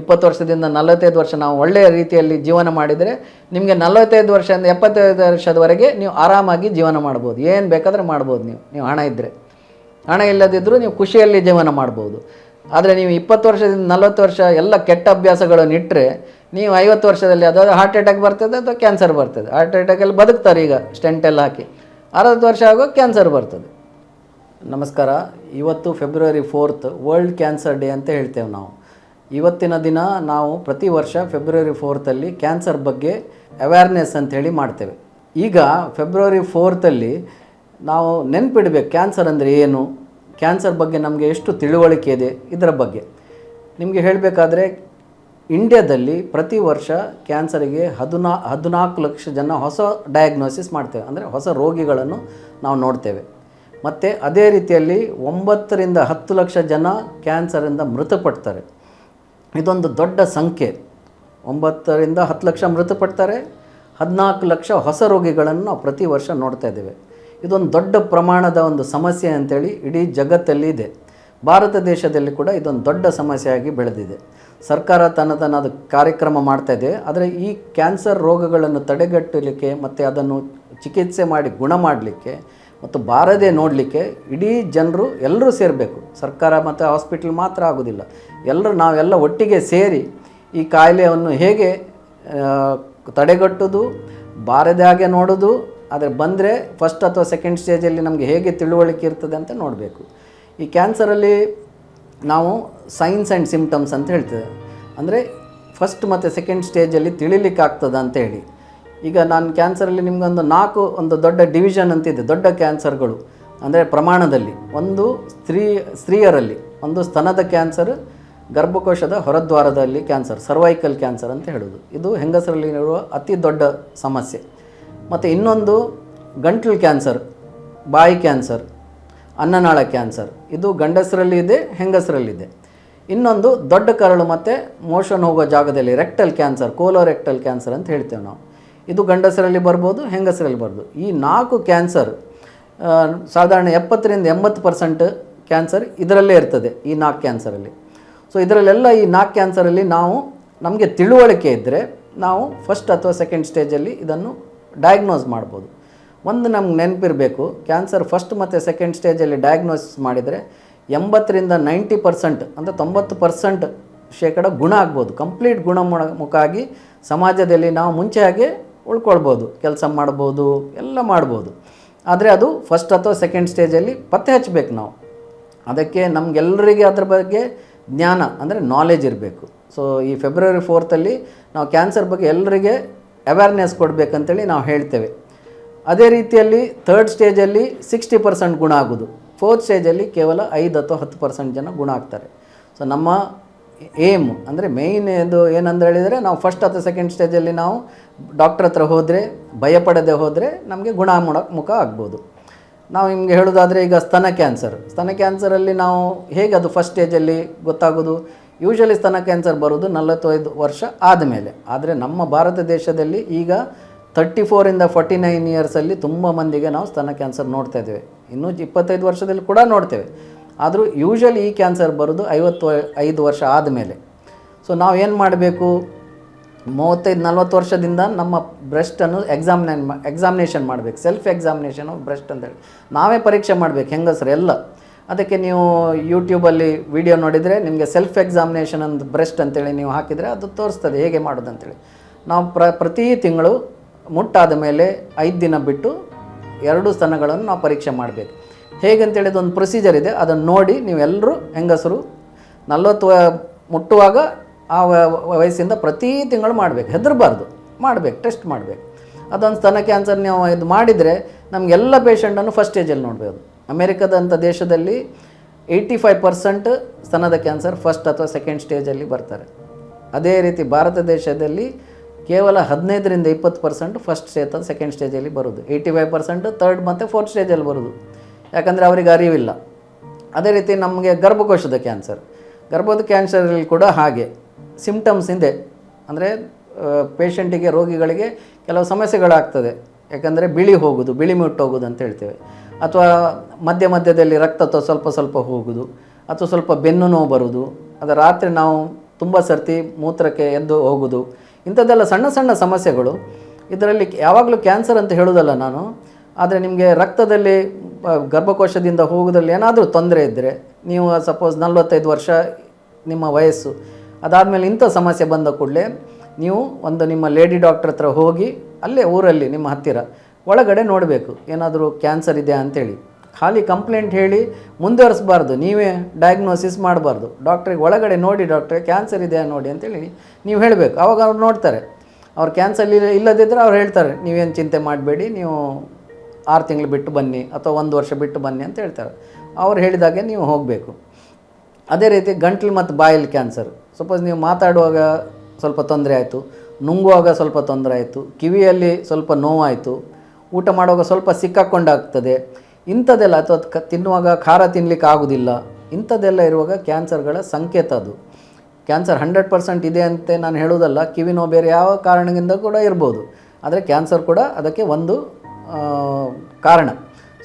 ಇಪ್ಪತ್ತು ವರ್ಷದಿಂದ ನಲವತ್ತೈದು ವರ್ಷ ನಾವು ಒಳ್ಳೆಯ ರೀತಿಯಲ್ಲಿ ಜೀವನ ಮಾಡಿದರೆ ನಿಮಗೆ ನಲವತ್ತೈದು ವರ್ಷದಿಂದ ಎಪ್ಪತ್ತೈದು ವರ್ಷದವರೆಗೆ ನೀವು ಆರಾಮಾಗಿ ಜೀವನ ಮಾಡ್ಬೋದು. ಏನು ಬೇಕಾದರೆ ಮಾಡ್ಬೋದು ನೀವು. ನೀವು ಹಣ ಇದ್ದರೆ ಹಣ ಇಲ್ಲದಿದ್ದರೂ ನೀವು ಖುಷಿಯಲ್ಲಿ ಜೀವನ ಮಾಡ್ಬೋದು. ಆದರೆ ನೀವು ಇಪ್ಪತ್ತು ವರ್ಷದಿಂದ ನಲವತ್ತು ವರ್ಷ ಎಲ್ಲ ಕೆಟ್ಟ ಅಭ್ಯಾಸಗಳನ್ನು ಇಟ್ಟರೆ ನೀವು ಐವತ್ತು ವರ್ಷದಲ್ಲಿ ಅದಾದ ಹಾರ್ಟ್ ಅಟ್ಯಾಕ್ ಬರ್ತದೆ ಅಥವಾ ಕ್ಯಾನ್ಸರ್ ಬರ್ತದೆ. ಹಾರ್ಟ್ ಅಟ್ಯಾಕಲ್ಲಿ ಬದುಕ್ತಾರೆ ಈಗ ಸ್ಟೆಂಟ್ ಎಲ್ಲ ಹಾಕಿ. ಅರವತ್ತು ವರ್ಷ ಆಗೋ ಕ್ಯಾನ್ಸರ್ ಬರ್ತದೆ. ನಮಸ್ಕಾರ. ಇವತ್ತು February fourth world cancer day ಅಂತ ಹೇಳ್ತೇವೆ ನಾವು. ಇವತ್ತಿನ ದಿನ ನಾವು ಪ್ರತಿ ವರ್ಷ ಫೆಬ್ರವರಿ ಫೋರ್ತಲ್ಲಿ ಕ್ಯಾನ್ಸರ್ ಬಗ್ಗೆ ಅವೇರ್ನೆಸ್ ಅಂತೇಳಿ ಮಾಡ್ತೇವೆ. ಈಗ ಫೆಬ್ರವರಿ ಫೋರ್ತಲ್ಲಿ ನಾವು ನೆನ್ಪಿಡ್ಬೇಕು ಕ್ಯಾನ್ಸರ್ ಅಂದರೆ ಏನು? ಕ್ಯಾನ್ಸರ್ ಬಗ್ಗೆ ನಮಗೆ ಎಷ್ಟು ತಿಳುವಳಿಕೆ ಇದೆ ಇದರ ಬಗ್ಗೆ. ನಿಮಗೆ ಹೇಳಬೇಕಾದ್ರೆ ಇಂಡ್ಯಾದಲ್ಲಿ ಪ್ರತಿ ವರ್ಷ ಕ್ಯಾನ್ಸರಿಗೆ ಹದಿನಾ, ಹದಿನಾಲ್ಕು ಲಕ್ಷ ಜನ ಹೊಸ ಡಯಾಗ್ನೋಸಿಸ್ ಮಾಡ್ತೇವೆ. ಅಂದರೆ ಹೊಸ ರೋಗಿಗಳನ್ನು ನಾವು ನೋಡ್ತೇವೆ. ಮತ್ತು ಅದೇ ರೀತಿಯಲ್ಲಿ ಒಂಬತ್ತರಿಂದ ಹತ್ತು ಲಕ್ಷ ಜನ ಕ್ಯಾನ್ಸರಿಂದ ಮೃತಪಡ್ತಾರೆ. ಇದೊಂದು ದೊಡ್ಡ ಸಂಖ್ಯೆ. ಒಂಬತ್ತರಿಂದ ಹತ್ತು ಲಕ್ಷ ಮೃತಪಡ್ತಾರೆ. ಹದಿನಾಲ್ಕು ಲಕ್ಷ ಹೊಸ ರೋಗಿಗಳನ್ನು ನಾವು ಪ್ರತಿ ವರ್ಷ ನೋಡ್ತಾ ಇದ್ದೇವೆ. ಇದೊಂದು ದೊಡ್ಡ ಪ್ರಮಾಣದ ಒಂದು ಸಮಸ್ಯೆ ಅಂತೇಳಿ ಇಡೀ ಜಗತ್ತಲ್ಲಿ ಇದೆ. ಭಾರತ ದೇಶದಲ್ಲಿ ಕೂಡ ಇದೊಂದು ದೊಡ್ಡ ಸಮಸ್ಯೆಯಾಗಿ ಬೆಳೆದಿದೆ. ಸರ್ಕಾರ ತನ್ನ ತನ್ನದು ಕಾರ್ಯಕ್ರಮ ಮಾಡ್ತಾ ಇದೆ. ಆದರೆ ಈ ಕ್ಯಾನ್ಸರ್ ರೋಗಗಳನ್ನು ತಡೆಗಟ್ಟಲಿಕ್ಕೆ ಮತ್ತು ಅದನ್ನು ಚಿಕಿತ್ಸೆ ಮಾಡಿ ಗುಣ ಮಾಡಲಿಕ್ಕೆ ಮತ್ತು ಬಾರದೆ ನೋಡಲಿಕ್ಕೆ ಇಡೀ ಜನರು ಎಲ್ಲರೂ ಸೇರಬೇಕು. ಸರ್ಕಾರ ಮತ್ತು ಹಾಸ್ಪಿಟ್ಲ್ ಮಾತ್ರ ಆಗೋದಿಲ್ಲ. ಎಲ್ಲರೂ ನಾವೆಲ್ಲ ಒಟ್ಟಿಗೆ ಸೇರಿ ಈ ಕಾಯಿಲೆಯನ್ನು ಹೇಗೆ ತಡೆಗಟ್ಟೋದು, ಬಾರದೆ ಹಾಗೆ ನೋಡೋದು, ಆದರೆ ಬಂದರೆ ಫಸ್ಟ್ ಅಥವಾ ಸೆಕೆಂಡ್ ಸ್ಟೇಜಲ್ಲಿ ನಮಗೆ ಹೇಗೆ ತಿಳುವಳಿಕೆ ಇರ್ತದೆ ಅಂತ ನೋಡಬೇಕು. ಈ ಕ್ಯಾನ್ಸರಲ್ಲಿ ನಾವು ಸೈನ್ಸ್ ಆ್ಯಂಡ್ ಸಿಂಪ್ಟಮ್ಸ್ ಅಂತ ಹೇಳ್ತೇವೆ. ಅಂದರೆ ಫಸ್ಟ್ ಮತ್ತು ಸೆಕೆಂಡ್ ಸ್ಟೇಜಲ್ಲಿ ತಿಳಿಲಿಕ್ಕೆ ಆಗ್ತದೆ ಅಂತ ಹೇಳಿ. ಈಗ ನಾನು ಕ್ಯಾನ್ಸರಲ್ಲಿ ನಿಮಗೊಂದು ನಾಲ್ಕು ಒಂದು ದೊಡ್ಡ ಡಿವಿಷನ್ ಅಂತಿದೆ, ದೊಡ್ಡ ಕ್ಯಾನ್ಸರ್ಗಳು. ಅಂದರೆ ಪ್ರಮಾಣದಲ್ಲಿ ಒಂದು ಸ್ತ್ರೀ, ಸ್ತ್ರೀಯರಲ್ಲಿ ಒಂದು ಸ್ತನದ ಕ್ಯಾನ್ಸರ್, ಗರ್ಭಕೋಶದ ಹೊರದ್ವಾರದಲ್ಲಿ ಕ್ಯಾನ್ಸರ್, ಸರ್ವೈಕಲ್ ಕ್ಯಾನ್ಸರ್ ಅಂತ ಹೇಳೋದು. ಇದು ಹೆಂಗಸರಲ್ಲಿ ಇರುವ ಅತಿ ದೊಡ್ಡ ಸಮಸ್ಯೆ. ಮತ್ತು ಇನ್ನೊಂದು ಗಂಟ್ಲು ಕ್ಯಾನ್ಸರ್, ಬಾಯಿ ಕ್ಯಾನ್ಸರ್, ಅನ್ನನಾಳ ಕ್ಯಾನ್ಸರ್. ಇದು ಗಂಡಸರಲ್ಲಿ ಇದೆ ಹೆಂಗಸರಲ್ಲಿದೆ ಇನ್ನೊಂದು ದೊಡ್ಡ ಕರಳು ಮತ್ತು ಮೋಷನ್ ಹೋಗೋ ಜಾಗದಲ್ಲಿ ರೆಕ್ಟಲ್ ಕ್ಯಾನ್ಸರ್ ಕೋಲೋರೆಕ್ಟಲ್ ಕ್ಯಾನ್ಸರ್ ಅಂತ ಹೇಳ್ತೇವೆ ನಾವು. ಇದು ಗಂಡಸರಲ್ಲಿ ಬರ್ಬೋದು, ಹೆಂಗಸರಲ್ಲಿ ಬರ್ಬೋದು ಈ ನಾಲ್ಕು ಕ್ಯಾನ್ಸರ್ ಸಾಧಾರಣ ಎಪ್ಪತ್ತರಿಂದ ಎಂಬತ್ತು ಪರ್ಸೆಂಟ್ ಕ್ಯಾನ್ಸರ್ ಇದರಲ್ಲೇ ಇರ್ತದೆ, ಈ ನಾಲ್ಕು ಕ್ಯಾನ್ಸರಲ್ಲಿ. ಸೊ ಇದರಲ್ಲೆಲ್ಲ ಈ ನಾಲ್ಕು ಕ್ಯಾನ್ಸರಲ್ಲಿ ನಾವು, ನಮಗೆ ತಿಳುವಳಿಕೆ ಇದ್ದರೆ ನಾವು ಫಸ್ಟ್ ಅಥವಾ ಸೆಕೆಂಡ್ ಸ್ಟೇಜಲ್ಲಿ ಇದನ್ನು ಡಯಾಗ್ನೋಸ್ ಮಾಡ್ಬೋದು. ಒಂದು ನಮ್ಗೆ ನೆನಪಿರಬೇಕು, ಕ್ಯಾನ್ಸರ್ ಫಸ್ಟ್ ಮತ್ತು ಸೆಕೆಂಡ್ ಸ್ಟೇಜಲ್ಲಿ ಡಯಾಗ್ನೋಸಿಸ್ ಮಾಡಿದರೆ ಎಂಬತ್ತರಿಂದ ನೈಂಟಿ ಪರ್ಸೆಂಟ್, ಅಂದರೆ ತೊಂಬತ್ತು ಪರ್ಸೆಂಟ್ ಶೇಕಡ ಗುಣ ಆಗ್ಬೋದು. ಕಂಪ್ಲೀಟ್ ಗುಣಮುಖ ಆಗಿ ಸಮಾಜದಲ್ಲಿ ನಾವು ಮುಂಚೆ ಹಾಗೆ ಉಳ್ಕೊಳ್ಬೋದು, ಕೆಲಸ ಮಾಡ್ಬೋದು, ಎಲ್ಲ ಮಾಡ್ಬೋದು. ಆದರೆ ಅದು ಫಸ್ಟ್ ಅಥವಾ ಸೆಕೆಂಡ್ ಸ್ಟೇಜಲ್ಲಿ ಪತ್ತೆ ಹಚ್ಚಬೇಕು ನಾವು. ಅದಕ್ಕೆ ನಮಗೆಲ್ಲರಿಗೆ ಅದ್ರ ಬಗ್ಗೆ ಜ್ಞಾನ, ಅಂದರೆ ನಾಲೆಜ್ ಇರಬೇಕು. ಸೊ ಈ ಫೆಬ್ರವರಿ ಫೋರ್ತಲ್ಲಿ ನಾವು ಕ್ಯಾನ್ಸರ್ ಬಗ್ಗೆ ಎಲ್ಲರಿಗೆ ಅವೇರ್ನೆಸ್ ಕೊಡಬೇಕಂತೇಳಿ ನಾವು ಹೇಳ್ತೇವೆ. ಅದೇ ರೀತಿಯಲ್ಲಿ ಥರ್ಡ್ ಸ್ಟೇಜಲ್ಲಿ ಸಿಕ್ಸ್ಟಿ ಪರ್ಸೆಂಟ್ ಗುಣ ಆಗೋದು. ಫೋರ್ತ್ ಸ್ಟೇಜಲ್ಲಿ ಕೇವಲ ಐದು ಅಥವಾ ಹತ್ತು ಪರ್ಸೆಂಟ್ ಜನ ಗುಣ ಆಗ್ತಾರೆ. ಸೊ ನಮ್ಮ ಏಮ್ ಅಂದರೆ ಮೇಯ್ನ್ ಇದು ಏನಂದ್ರೆ ಹೇಳಿದರೆ ನಾವು ಫಸ್ಟ್ ಅಥವಾ ಸೆಕೆಂಡ್ ಸ್ಟೇಜಲ್ಲಿ ನಾವು ಡಾಕ್ಟ್ರ್ ಹತ್ರ ಹೋದರೆ, ಭಯಪಡದೆ ಹೋದರೆ ನಮಗೆ ಗುಣ ಮುಖ ಆಗ್ಬೋದು. ನಾವು ನಿಮಗೆ ಹೇಳೋದಾದರೆ ಈಗ ಸ್ತನ ಕ್ಯಾನ್ಸರ್ ಸ್ತನ ಕ್ಯಾನ್ಸರಲ್ಲಿ ನಾವು ಹೇಗೆ ಅದು ಫಸ್ಟ್ ಸ್ಟೇಜಲ್ಲಿ ಗೊತ್ತಾಗೋದು? ಯೂಶಲಿ ಸ್ತನ ಕ್ಯಾನ್ಸರ್ ಬರೋದು ನಲವತ್ತೈದು ವರ್ಷ ಆದಮೇಲೆ. ಆದರೆ ನಮ್ಮ ಭಾರತ ದೇಶದಲ್ಲಿ ಈಗ ತರ್ಟಿ ಫೋರಿಂದ ಫಾರ್ಟಿ ನೈನ್ ಇಯರ್ಸಲ್ಲಿ ತುಂಬ ಮಂದಿಗೆ ನಾವು ಸ್ತನ ಕ್ಯಾನ್ಸರ್ ನೋಡ್ತಾ ಇದ್ದೇವೆ. ಇನ್ನೂ ಇಪ್ಪತ್ತೈದು ವರ್ಷದಲ್ಲಿ ಕೂಡ ನೋಡ್ತೇವೆ. ಆದರೂ ಯೂಶ್ವಲಿ ಈ ಕ್ಯಾನ್ಸರ್ ಬರೋದು ಐವತ್ತು, ಐದು ವರ್ಷ ಆದಮೇಲೆ. ಸೊ ನಾವು ಏನು ಮಾಡಬೇಕು? ಮೂವತ್ತೈದು, ನಲ್ವತ್ತು ವರ್ಷದಿಂದ ನಮ್ಮ ಬ್ರೆಸ್ಟನ್ನು ಎಕ್ಸಾಮಿನೇನ್ ಎಕ್ಸಾಮಿನೇಷನ್ ಮಾಡಬೇಕು. ಸೆಲ್ಫ್ ಎಕ್ಸಾಮಿನೇಷನ್ ಆಫ್ ಬ್ರೆಸ್ಟ್ ಅಂತೇಳಿ ನಾವೇ ಪರೀಕ್ಷೆ ಮಾಡಬೇಕು, ಹೆಂಗಸರು ಎಲ್ಲ. ಅದಕ್ಕೆ ನೀವು ಯೂಟ್ಯೂಬಲ್ಲಿ ವಿಡಿಯೋ ನೋಡಿದರೆ ನಿಮಗೆ ಸೆಲ್ಫ್ ಎಕ್ಸಾಮಿನೇಷನ್ ಅಂತ ಬ್ರೆಸ್ಟ್ ಅಂತೇಳಿ ನೀವು ಹಾಕಿದರೆ ಅದು ತೋರಿಸ್ತದೆ, ಹೇಗೆ ಮಾಡೋದು ಅಂತೇಳಿ ನಾವು ಪ್ರ, ಪ್ರತಿ ತಿಂಗಳು ಮುಟ್ಟಾದ ಮೇಲೆ ಐದು ದಿನ ಬಿಟ್ಟು ಎರಡು ಸ್ತನಗಳನ್ನು ನಾವು ಪರೀಕ್ಷೆ ಮಾಡಬೇಕು. ಹೇಗಂತೇಳಿ ಒಂದು ಪ್ರೊಸೀಜರ್ ಇದೆ. ಅದನ್ನು ನೋಡಿ ನೀವೆಲ್ಲರೂ ಹೆಂಗಸರು ನಲ್ವತ್ತು ಮುಟ್ಟುವಾಗ ಆ ವಯಸ್ಸಿಂದ ಪ್ರತಿ ತಿಂಗಳು ಮಾಡಬೇಕು. ಹೆದರಬಾರ್ದು. ಮಾಡಬೇಕು ಟೆಸ್ಟ್ ಮಾಡಬೇಕು. ಅದೊಂದು ಸ್ತನ ಕ್ಯಾನ್ಸರ್ ನೀವು ಇದು ಮಾಡಿದರೆ ನಮಗೆಲ್ಲ ಪೇಷಂಟನ್ನು ಫಸ್ಟ್ ಸ್ಟೇಜಲ್ಲಿ ನೋಡ್ಬೋದು. ಅಮೇರಿಕದಂಥ ದೇಶದಲ್ಲಿ ಏಯ್ಟಿ ಫೈವ್ ಪರ್ಸೆಂಟ್ ಸ್ತನದ ಕ್ಯಾನ್ಸರ್ ಫಸ್ಟ್ ಅಥವಾ ಸೆಕೆಂಡ್ ಸ್ಟೇಜಲ್ಲಿ ಬರ್ತಾರೆ. ಅದೇ ರೀತಿ ಭಾರತ ದೇಶದಲ್ಲಿ ಕೇವಲ ಹದಿನೈದರಿಂದ ಇಪ್ಪತ್ತು ಪರ್ಸೆಂಟ್ ಫಸ್ಟ್ ಸ್ಟೇಜ್ ಅಥವಾ ಸೆಕೆಂಡ್ ಸ್ಟೇಜಲ್ಲಿ ಬರೋದು ಏಯ್ಟಿ ಫೈವ್ ಪರ್ಸೆಂಟ್ ಥರ್ಡ್ ಮತ್ತು ಫೋರ್ತ್ ಸ್ಟೇಜಲ್ಲಿ ಬರೋದು ಯಾಕಂದರೆ ಅವರಿಗೆ ಅರಿವಿಲ್ಲ. ಅದೇ ರೀತಿ ನಮಗೆ ಗರ್ಭಕೋಶದ ಕ್ಯಾನ್ಸರ್. ಗರ್ಭದ ಕ್ಯಾನ್ಸರಲ್ಲಿ ಕೂಡ ಹಾಗೆ. ಸಿಂಪ್ಟಮ್ಸ್ ಇದೆ. ಅಂದರೆ ಪೇಷಂಟಿಗೆ, ರೋಗಿಗಳಿಗೆ ಕೆಲವು ಸಮಸ್ಯೆಗಳಾಗ್ತದೆ. ಯಾಕಂದರೆ ಬಿಳಿ ಹೋಗೋದು, ಬಿಳಿ ಮುಟ್ಟೋಗೋದು ಅಂತ ಹೇಳ್ತೇವೆ. ಅಥವಾ ಮಧ್ಯ ಮಧ್ಯದಲ್ಲಿ ರಕ್ತ ಸ್ವಲ್ಪ ಸ್ವಲ್ಪ ಹೋಗೋದು, ಅಥವಾ ಸ್ವಲ್ಪ ಬೆನ್ನು ನೋವು ಬರುವುದು ಅದು ರಾತ್ರಿ ನಾವು ತುಂಬ ಸರ್ತಿ ಮೂತ್ರಕ್ಕೆ ಎದ್ದು ಹೋಗೋದು. ಇಂಥದ್ದೆಲ್ಲ ಸಣ್ಣ ಸಣ್ಣ ಸಮಸ್ಯೆಗಳು. ಇದರಲ್ಲಿ ಯಾವಾಗಲೂ ಕ್ಯಾನ್ಸರ್ ಅಂತ ಹೇಳೋದಲ್ಲ ನಾನು, ಆದರೆ ನಿಮಗೆ ರಕ್ತದಲ್ಲಿ ಗರ್ಭಕೋಶದಿಂದ ಹೋಗೋದ್ರಲ್ಲಿ ಏನಾದರೂ ತೊಂದರೆ ಇದ್ದರೆ ನೀವು ಸಪೋಸ್ ನಲ್ವತ್ತೈದು ವರ್ಷ ನಿಮ್ಮ ವಯಸ್ಸು, ಅದಾದಮೇಲೆ ಇಂಥ ಸಮಸ್ಯೆ ಬಂದ ಕೂಡಲೇ ನೀವು ಒಂದು ನಿಮ್ಮ ಲೇಡಿ ಡಾಕ್ಟ್ರ್ ಹತ್ರ ಹೋಗಿ ಅಲ್ಲೇ ಊರಲ್ಲಿ ನಿಮ್ಮ ಹತ್ತಿರ ಒಳಗಡೆ ನೋಡಬೇಕು, ಏನಾದರೂ ಕ್ಯಾನ್ಸರ್ ಇದೆಯಾ ಅಂತೇಳಿ. ಖಾಲಿ ಕಂಪ್ಲೇಂಟ್ ಹೇಳಿ ಮುಂದುವರಿಸಬಾರ್ದು, ನೀವೇ ಡಯಾಗ್ನೋಸಿಸ್ ಮಾಡಬಾರ್ದು. ಡಾಕ್ಟ್ರಿಗೆ ಒಳಗಡೆ ನೋಡಿ ಡಾಕ್ಟ್ರೆ, ಕ್ಯಾನ್ಸರ್ ಇದೆಯಾ ನೋಡಿ ಅಂತೇಳಿ ನೀವು ಹೇಳಬೇಕು. ಅವಾಗ ಅವ್ರು ನೋಡ್ತಾರೆ. ಅವ್ರು ಕ್ಯಾನ್ಸರ್ ಇಲ್ಲ ಇಲ್ಲದಿದ್ದರೆ ಅವ್ರು ಹೇಳ್ತಾರೆ, ನೀವೇನು ಚಿಂತೆ ಮಾಡಬೇಡಿ, ನೀವು ಆರು ತಿಂಗಳು ಬಿಟ್ಟು ಬನ್ನಿ ಅಥವಾ ಒಂದು ವರ್ಷ ಬಿಟ್ಟು ಬನ್ನಿ ಅಂತ ಹೇಳ್ತಾರೆ. ಅವ್ರು ಹೇಳಿದಾಗೆ ನೀವು ಹೋಗಬೇಕು. ಅದೇ ರೀತಿ ಗಂಟ್ಲು ಮತ್ತು ಬಾಯಲ್ಲಿ ಕ್ಯಾನ್ಸರ್. ಸಪೋಸ್ ನೀವು ಮಾತಾಡುವಾಗ ಸ್ವಲ್ಪ ತೊಂದರೆ ಆಯಿತು, ನುಂಗುವಾಗ ಸ್ವಲ್ಪ ತೊಂದರೆ ಆಯಿತು, ಕಿವಿಯಲ್ಲಿ ಸ್ವಲ್ಪ ನೋವಾಯಿತು, ಊಟ ಮಾಡುವಾಗ ಸ್ವಲ್ಪ ಸಿಕ್ಕಾಕೊಂಡಾಗ್ತದೆ. ಇಂಥದ್ದೆಲ್ಲ ಅಥವಾ ಕ ತಿನ್ನುವಾಗ ಖಾರ ತಿನ್ನಲಿಕ್ಕೆ ಆಗೋದಿಲ್ಲ. ಇಂಥದ್ದೆಲ್ಲ ಇರುವಾಗ ಕ್ಯಾನ್ಸರ್ಗಳ ಸಂಕೇತ ಅದು. ಕ್ಯಾನ್ಸರ್ ಹಂಡ್ರೆಡ್ ಪರ್ಸೆಂಟ್ ಇದೆ ಅಂತ ನಾನು ಹೇಳೋದಲ್ಲ ಕಿವಿ ನೋವು ಬೇರೆ ಯಾವ ಕಾರಣದಿಂದ ಕೂಡ ಇರ್ಬೋದು. ಆದರೆ ಕ್ಯಾನ್ಸರ್ ಕೂಡ ಅದಕ್ಕೆ ಒಂದು ಕಾರಣ.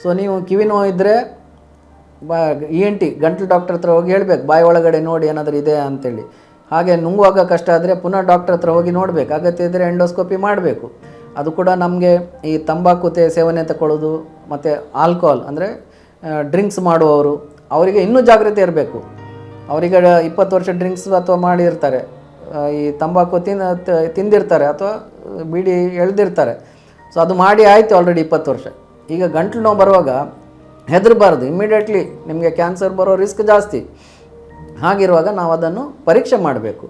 ಸೊ ನೀವು ಕಿವಿ ನೋವು ಇದ್ದರೆ ಬಾ ಇ ಎನ್ ಟಿ ಗಂಟ್ಲು ಡಾಕ್ಟರ್ ಹತ್ರ ಹೋಗಿ ಹೇಳ್ಬೇಕು, ಬಾಯಿ ಒಳಗಡೆ ನೋಡಿ ಏನಾದರೂ ಇದೆ ಅಂತೇಳಿ. ಹಾಗೆ ನುಂಗುವಾಗ ಕಷ್ಟ ಆದರೆ ಪುನಃ ಡಾಕ್ಟರ್ ಹತ್ರ ಹೋಗಿ ನೋಡಬೇಕು. ಅಗತ್ಯ ಇದ್ದರೆ ಎಂಡೋಸ್ಕೋಪಿ ಮಾಡಬೇಕು. ಅದು ಕೂಡ ನಮಗೆ ಈ ತಂಬಾಕು ತೇ, ಸೇವನೆ ತಗೊಳ್ಳೋದು ಮತ್ತು ಆಲ್ಕೋಹಾಲ್ ಅಂದರೆ ಡ್ರಿಂಕ್ಸ್ ಮಾಡುವವರು, ಅವರಿಗೆ ಇನ್ನೂ ಜಾಗ್ರತೆ ಇರಬೇಕು. ಅವರಿಗೆ ಇಪ್ಪತ್ತು ವರ್ಷ ಡ್ರಿಂಕ್ಸ್ ಅಥವಾ ಮಾಡಿರ್ತಾರೆ. ಈ ತಂಬಾಕು ತಿನ್ನ ತಿಂದಿರ್ತಾರೆ ಅಥವಾ ಬೀಡಿ ಎಳ್ದಿರ್ತಾರೆ. ಸೊ ಅದು ಮಾಡಿ ಆಯಿತು ಆಲ್ರೆಡಿ ಇಪ್ಪತ್ತು ವರ್ಷ. ಈಗ ಗಂಟ್ಲು ನೋವು ಬರುವಾಗ ಹೆದರಬಾರ್ದು. ಇಮ್ಮಿಡಿಯೇಟ್ಲಿ ನಿಮಗೆ ಕ್ಯಾನ್ಸರ್ ಬರೋ ರಿಸ್ಕ್ ಜಾಸ್ತಿ. ಹಾಗಿರುವಾಗ ನಾವು ಅದನ್ನು ಪರೀಕ್ಷೆ ಮಾಡಬೇಕು.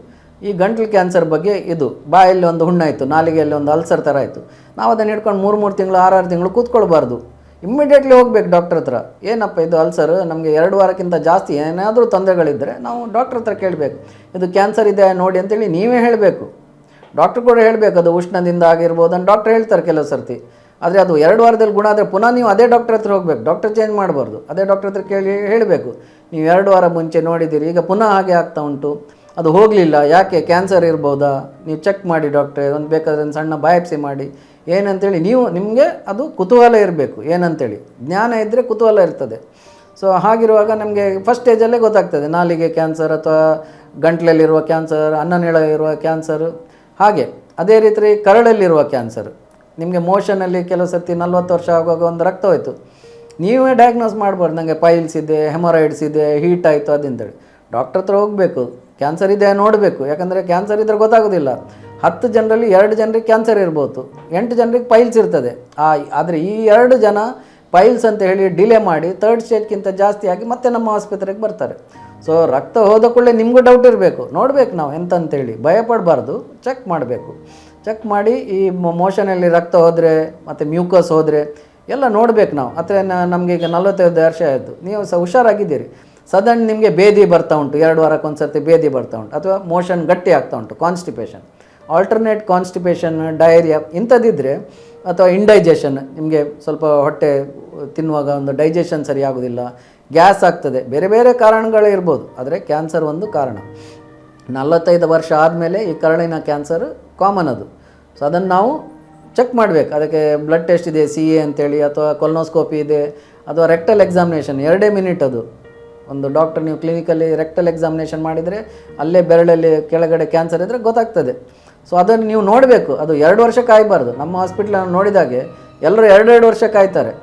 ಈ ಗಂಟ್ಲು ಕ್ಯಾನ್ಸರ್ ಬಗ್ಗೆ ಇದು, ಬಾಯಲ್ಲಿ ಒಂದು ಹುಣ್ಣಾಯಿತು ನಾಲಿಗೆಯಲ್ಲಿ ಒಂದು ಅಲ್ಸರ್ ಥರ ಆಯಿತು. ನಾವು ಅದನ್ನು ಹಿಡ್ಕೊಂಡು ಮೂರು ಮೂರು ತಿಂಗಳು ಆರಾರು ತಿಂಗಳು ಕೂತ್ಕೊಳ್ಬಾರ್ದು. ಇಮ್ಮಿಡಿಯೇಟ್ಲಿ ಹೋಗ್ಬೇಕು ಡಾಕ್ಟರ್ ಹತ್ರ. ಏನಪ್ಪ ಇದು ಅಲ್ಸರ್ ನಮಗೆ ಎರಡು ವಾರಕ್ಕಿಂತ ಜಾಸ್ತಿ ಏನಾದರೂ ತೊಂದರೆಗಳಿದ್ದರೆ ನಾವು ಡಾಕ್ಟರ್ ಹತ್ರ ಕೇಳಬೇಕು. ಇದು ಕ್ಯಾನ್ಸರ್ ಇದೆ ನೋಡಿ ಅಂತೇಳಿ ನೀವೇ ಹೇಳಬೇಕು. ಡಾಕ್ಟ್ರ್ ಕೂಡ ಹೇಳಬೇಕು, ಅದು ಉಷ್ಣದಿಂದ ಆಗಿರ್ಬೋದು ಅಂತ ಡಾಕ್ಟ್ರ್ ಹೇಳ್ತಾರೆ ಕೆಲವು ಸರ್ತಿ. ಆದರೆ ಅದು ಎರಡು ವಾರದಲ್ಲಿ ಗುಣ ಆದರೆ ಪುನಃ ನೀವು ಅದೇ ಡಾಕ್ಟ್ರ್ ಹತ್ರ ಹೋಗಬೇಕು. ಡಾಕ್ಟರ್ ಚೇಂಜ್ ಮಾಡಬಾರ್ದು. ಅದೇ ಡಾಕ್ಟ್ರ್ ಹತ್ರ ಕೇಳಿ ಹೇಳಬೇಕು. ನೀವು ಎರಡು ವಾರ ಮುಂಚೆ ನೋಡಿದ್ದೀರಿ, ಈಗ ಪುನಃ ಹಾಗೆ ಆಗ್ತಾ ಉಂಟು. ಅದು ಹೋಗಲಿಲ್ಲ, ಯಾಕೆ? ಕ್ಯಾನ್ಸರ್ ಇರ್ಬೋದಾ? ನೀವು ಚೆಕ್ ಮಾಡಿ ಡಾಕ್ಟ್ರೆ, ಒಂದು ಬೇಕಾದ್ರೆ ಒಂದು ಸಣ್ಣ ಬಯಾಪ್ಸಿ ಮಾಡಿ. ಏನಂತೇಳಿ ನೀವು, ನಿಮಗೆ ಅದು ಕುತೂಹಲ ಇರಬೇಕು. ಏನಂತೇಳಿ? ಜ್ಞಾನ ಇದ್ದರೆ ಕುತೂಹಲ ಇರ್ತದೆ. ಸೊ ಹಾಗಿರುವಾಗ ನಮಗೆ ಫಸ್ಟ್ ಸ್ಟೇಜಲ್ಲೇ ಗೊತ್ತಾಗ್ತದೆ. ನಾಲಿಗೆ ಕ್ಯಾನ್ಸರ್ ಅಥವಾ ಗಂಟ್ಲಲ್ಲಿರುವ ಕ್ಯಾನ್ಸರ್ ಅನ್ನನೆಳ ಇರುವ ಕ್ಯಾನ್ಸರ್ ಹಾಗೆ, ಅದೇ ರೀತಿ ಕರಳಲ್ಲಿರುವ ಕ್ಯಾನ್ಸರ್ ನಿಮಗೆ ಮೋಷನಲ್ಲಿ ಕೆಲವು ಸರ್ತಿ ನಲ್ವತ್ತು ವರ್ಷ ಆಗುವಾಗ ಒಂದು ರಕ್ತ ಹೋಯಿತು. ನೀವೇ ಡಯಾಗ್ನೋಸ್ ಮಾಡ್ಬಾರ್ದು. ನನಗೆ ಪೈಲ್ಸ್ ಇದೆ ಹೆಮೊರೈಡ್ಸ್ ಇದೆ ಹೀಟ್ ಆಯಿತು ಅದಿಂತೇಳಿ ಡಾಕ್ಟರ್ ಹತ್ರ ಹೋಗಬೇಕು. ಕ್ಯಾನ್ಸರ್ ಇದೆ ನೋಡಬೇಕು. ಯಾಕಂದರೆ ಕ್ಯಾನ್ಸರ್ ಇದ್ರೆ ಗೊತ್ತಾಗೋದಿಲ್ಲ. ಹತ್ತು ಜನರಲ್ಲಿ ಎರಡು ಜನರಿಗೆ ಕ್ಯಾನ್ಸರ್ ಇರ್ಬೋದು. ಎಂಟು ಜನರಿಗೆ ಪೈಲ್ಸ್ ಇರ್ತದೆ. ಆ, ಆದರೆ ಈ ಎರಡು ಜನ ಪೈಲ್ಸ್ ಅಂತ ಹೇಳಿ ಡಿಲೇ ಮಾಡಿ ತರ್ಡ್ ಸ್ಟೇಜ್ಗಿಂತ ಜಾಸ್ತಿ ಆಗಿ ಮತ್ತೆ ನಮ್ಮ ಆಸ್ಪತ್ರೆಗೆ ಬರ್ತಾರೆ. ಸೊ ರಕ್ತ ಹೋದ ಕೂಡಲೇ ನಿಮಗೂ ಡೌಟ್ ಇರಬೇಕು. ನೋಡಬೇಕು ನಾವು ಎಂತಂತೇಳಿ. ಭಯಪಡಬಾರ್ದು. ಚೆಕ್ ಮಾಡಬೇಕು. ಚೆಕ್ ಮಾಡಿ ಈ ಮೋಷನಲ್ಲಿ ರಕ್ತ ಹೋದರೆ, ಮತ್ತು ಮ್ಯೂಕಸ್ ಹೋದರೆ ಎಲ್ಲ ನೋಡಬೇಕು ನಾವು. ಅಥವಾ ನಮಗೆ ಈಗ ನಲವತ್ತೈದು ವರ್ಷ ಆಯಿತು. ನೀವು ಸಹ ಹುಷಾರಾಗಿದ್ದೀರಿ. ಸದನ್ ನಿಮಗೆ ಬೇದಿ ಬರ್ತಾ ಉಂಟು. ಎರಡು ವಾರಕ್ಕೆ ಒಂದು ಸರ್ತಿ ಬೇದಿ ಬರ್ತಾ ಉಂಟು. ಅಥವಾ ಮೋಷನ್ ಗಟ್ಟಿ ಆಗ್ತಾ ಉಂಟು. ಕಾನ್ಸ್ಟಿಪೇಷನ್ ಆಲ್ಟರ್ನೇಟ್ ಕಾನ್ಸ್ಟಿಪೇಷನ್ ಡಯರಿಯಾ ಇಂಥದ್ದಿದ್ದರೆ ಅಥವಾ ಇಂಡೈಜೆಷನ್ ನಿಮಗೆ ಸ್ವಲ್ಪ ಹೊಟ್ಟೆ ತಿನ್ನುವಾಗ ಒಂದು ಡೈಜೆಷನ್ ಸರಿ ಆಗೋದಿಲ್ಲ. ಗ್ಯಾಸ್ ಆಗ್ತದೆ. ಬೇರೆ ಬೇರೆ ಕಾರಣಗಳಿರ್ಬೋದು ಆದರೆ ಕ್ಯಾನ್ಸರ್ ಒಂದು ಕಾರಣ. ನಲವತ್ತೈದು ವರ್ಷ ಆದಮೇಲೆ ಈ ಕರಳಿನ ಕ್ಯಾನ್ಸರ್ ಕಾಮನ್ ಅದು. ಸೊ ಅದನ್ನು ನಾವು ಚೆಕ್ ಮಾಡಬೇಕು. ಅದಕ್ಕೆ ಬ್ಲಡ್ ಟೆಸ್ಟ್ ಇದೆ ಸಿ ಎ ಅಂತೇಳಿ, ಅಥವಾ ಕೊಲ್ನೋಸ್ಕೋಪಿ ಇದೆ, ಅಥವಾ ರೆಕ್ಟಲ್ ಎಕ್ಸಾಮಿನೇಷನ್ ಎರಡೇ ಮಿನಿಟ್ ಅದು. ಒಂದು ಡಾಕ್ಟರ್ ನೀವು ಕ್ಲಿನಿಕಲ್ಲಿ ರೆಕ್ಟಲ್ ಎಕ್ಸಾಮಿನೇಷನ್ ಮಾಡಿದರೆ ಅಲ್ಲೇ ಬೆರಳಲ್ಲಿ ಕೆಳಗಡೆ ಕ್ಯಾನ್ಸರ್ ಇದ್ದರೆ ಗೊತ್ತಾಗ್ತದೆ. ಸೊ ಅದನ್ನು ನೀವು ನೋಡಬೇಕು. ಅದು ಎರಡು ವರ್ಷ ಕಾಯಬಾರ್ದು. ನಮ್ಮ ಹಾಸ್ಪಿಟ್ಲನ್ನು ನೋಡಿದಾಗೆ ಎಲ್ಲರೂ ಎರಡೆರಡು ವರ್ಷ ಕಾಯ್ತಾರೆ.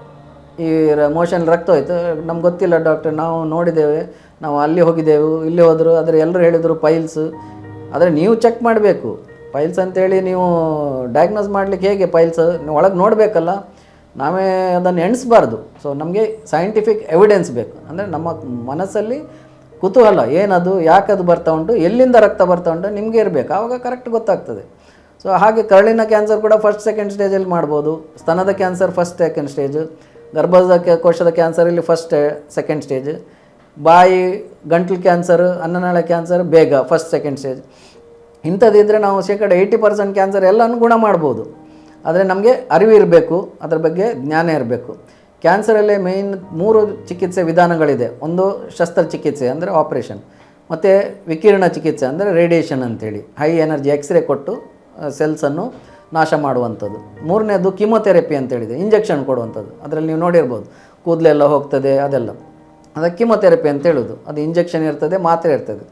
ಈ ಮೋಷನ್ ರಕ್ತ ಹೋಯ್ತು. ನಮ್ಗೆ ಗೊತ್ತಿಲ್ಲ ಡಾಕ್ಟರ್, ನಾವು ನೋಡಿದ್ದೇವೆ, ನಾವು ಅಲ್ಲಿ ಹೋಗಿದ್ದೆವು, ಇಲ್ಲಿ ಹೋದರು, ಆದರೆ ಎಲ್ಲರೂ ಹೇಳಿದರು ಪೈಲ್ಸ್. ಆದರೆ ನೀವು ಚೆಕ್ ಮಾಡಬೇಕು. ಪೈಲ್ಸ್ ಅಂತೇಳಿ ನೀವು ಡಯಾಗ್ನೋಸ್ ಮಾಡಲಿಕ್ಕೆ ಹೇಗೆ ಪೈಲ್ಸ್? ನೀವು ಒಳಗೆ ನೋಡಬೇಕಲ್ಲ, ನಾವೇ ಅದನ್ನು ಎಣಿಸ್ಬಾರ್ದು. ಸೊ ನಮಗೆ ಸೈಂಟಿಫಿಕ್ ಎವಿಡೆನ್ಸ್ ಬೇಕು. ಅಂದರೆ ನಮ್ಮ ಮನಸ್ಸಲ್ಲಿ ಕುತೂಹಲ, ಏನದು ಯಾಕೆ ಅದು ಬರ್ತಾ ಉಂಟು, ಎಲ್ಲಿಂದ ರಕ್ತ ಬರ್ತಾ ಉಂಟು, ನಿಮಗೆ ಇರಬೇಕು. ಆವಾಗ ಕರೆಕ್ಟ್ ಗೊತ್ತಾಗ್ತದೆ. ಸೊ ಹಾಗೆ ಕರಳಿನ ಕ್ಯಾನ್ಸರ್ ಕೂಡ ಫಸ್ಟ್ ಸೆಕೆಂಡ್ ಸ್ಟೇಜಲ್ಲಿ ಮಾಡ್ಬೋದು. ಸ್ತನದ ಕ್ಯಾನ್ಸರ್ ಫಸ್ಟ್ ಸೆಕೆಂಡ್ ಸ್ಟೇಜ್ ಗರ್ಭದ ಕೋಶದ ಕೋಶದ ಕ್ಯಾನ್ಸರಲ್ಲಿ ಫಸ್ಟ್ ಸೆಕೆಂಡ್ ಸ್ಟೇಜ್ ಬಾಯಿ, ಗಂಟ್ಲು ಕ್ಯಾನ್ಸರ್ ಅನ್ನನಾಳ ಕ್ಯಾನ್ಸರ್ ಬೇಗ ಫಸ್ಟ್ ಸೆಕೆಂಡ್ ಸ್ಟೇಜ್ ಇಂಥದ್ದಿದ್ದರೆ ನಾವು ಶೇಕಡ ಏಯ್ಟಿ ಪರ್ಸೆಂಟ್ ಕ್ಯಾನ್ಸರ್ ಎಲ್ಲನೂ ಗುಣ ಮಾಡ್ಬೋದು. ಆದರೆ ನಮಗೆ ಅರಿವು ಇರಬೇಕು, ಅದರ ಬಗ್ಗೆ ಜ್ಞಾನ ಇರಬೇಕು. ಕ್ಯಾನ್ಸರಲ್ಲೇ ಮೇಯ್ನ್ ಮೂರು ಚಿಕಿತ್ಸೆ ವಿಧಾನಗಳಿದೆ. ಒಂದು ಶಸ್ತ್ರಚಿಕಿತ್ಸೆ ಅಂದರೆ ಆಪ್ರೇಷನ್ ಮತ್ತು ವಿಕಿರಣ ಚಿಕಿತ್ಸೆ ಅಂದರೆ ರೇಡಿಯೇಷನ್ ಅಂತೇಳಿ. ಹೈ ಎನರ್ಜಿ ಎಕ್ಸ್ರೇ ಕೊಟ್ಟು ಸೆಲ್ಸನ್ನು ನಾಶ ಮಾಡುವಂಥದ್ದು. ಮೂರನೇದು ಕಿಮೊಥೆರಪಿ ಅಂತೇಳಿದೆ ಇಂಜೆಕ್ಷನ್ ಕೊಡುವಂಥದ್ದು. ಅದರಲ್ಲಿ ನೀವು ನೋಡಿರ್ಬೋದು. ಕೂದಲೆಲ್ಲ ಹೋಗ್ತದೆ, ಅದೆಲ್ಲ. ಅದಕ್ಕೆ ಕಿಮೊಥೆರಪಿ ಅಂತ ಹೇಳೋದು. ಅದು ಇಂಜೆಕ್ಷನ್ ಇರ್ತದೆ, ಮಾತ್ರೆ ಇರ್ತದೆ.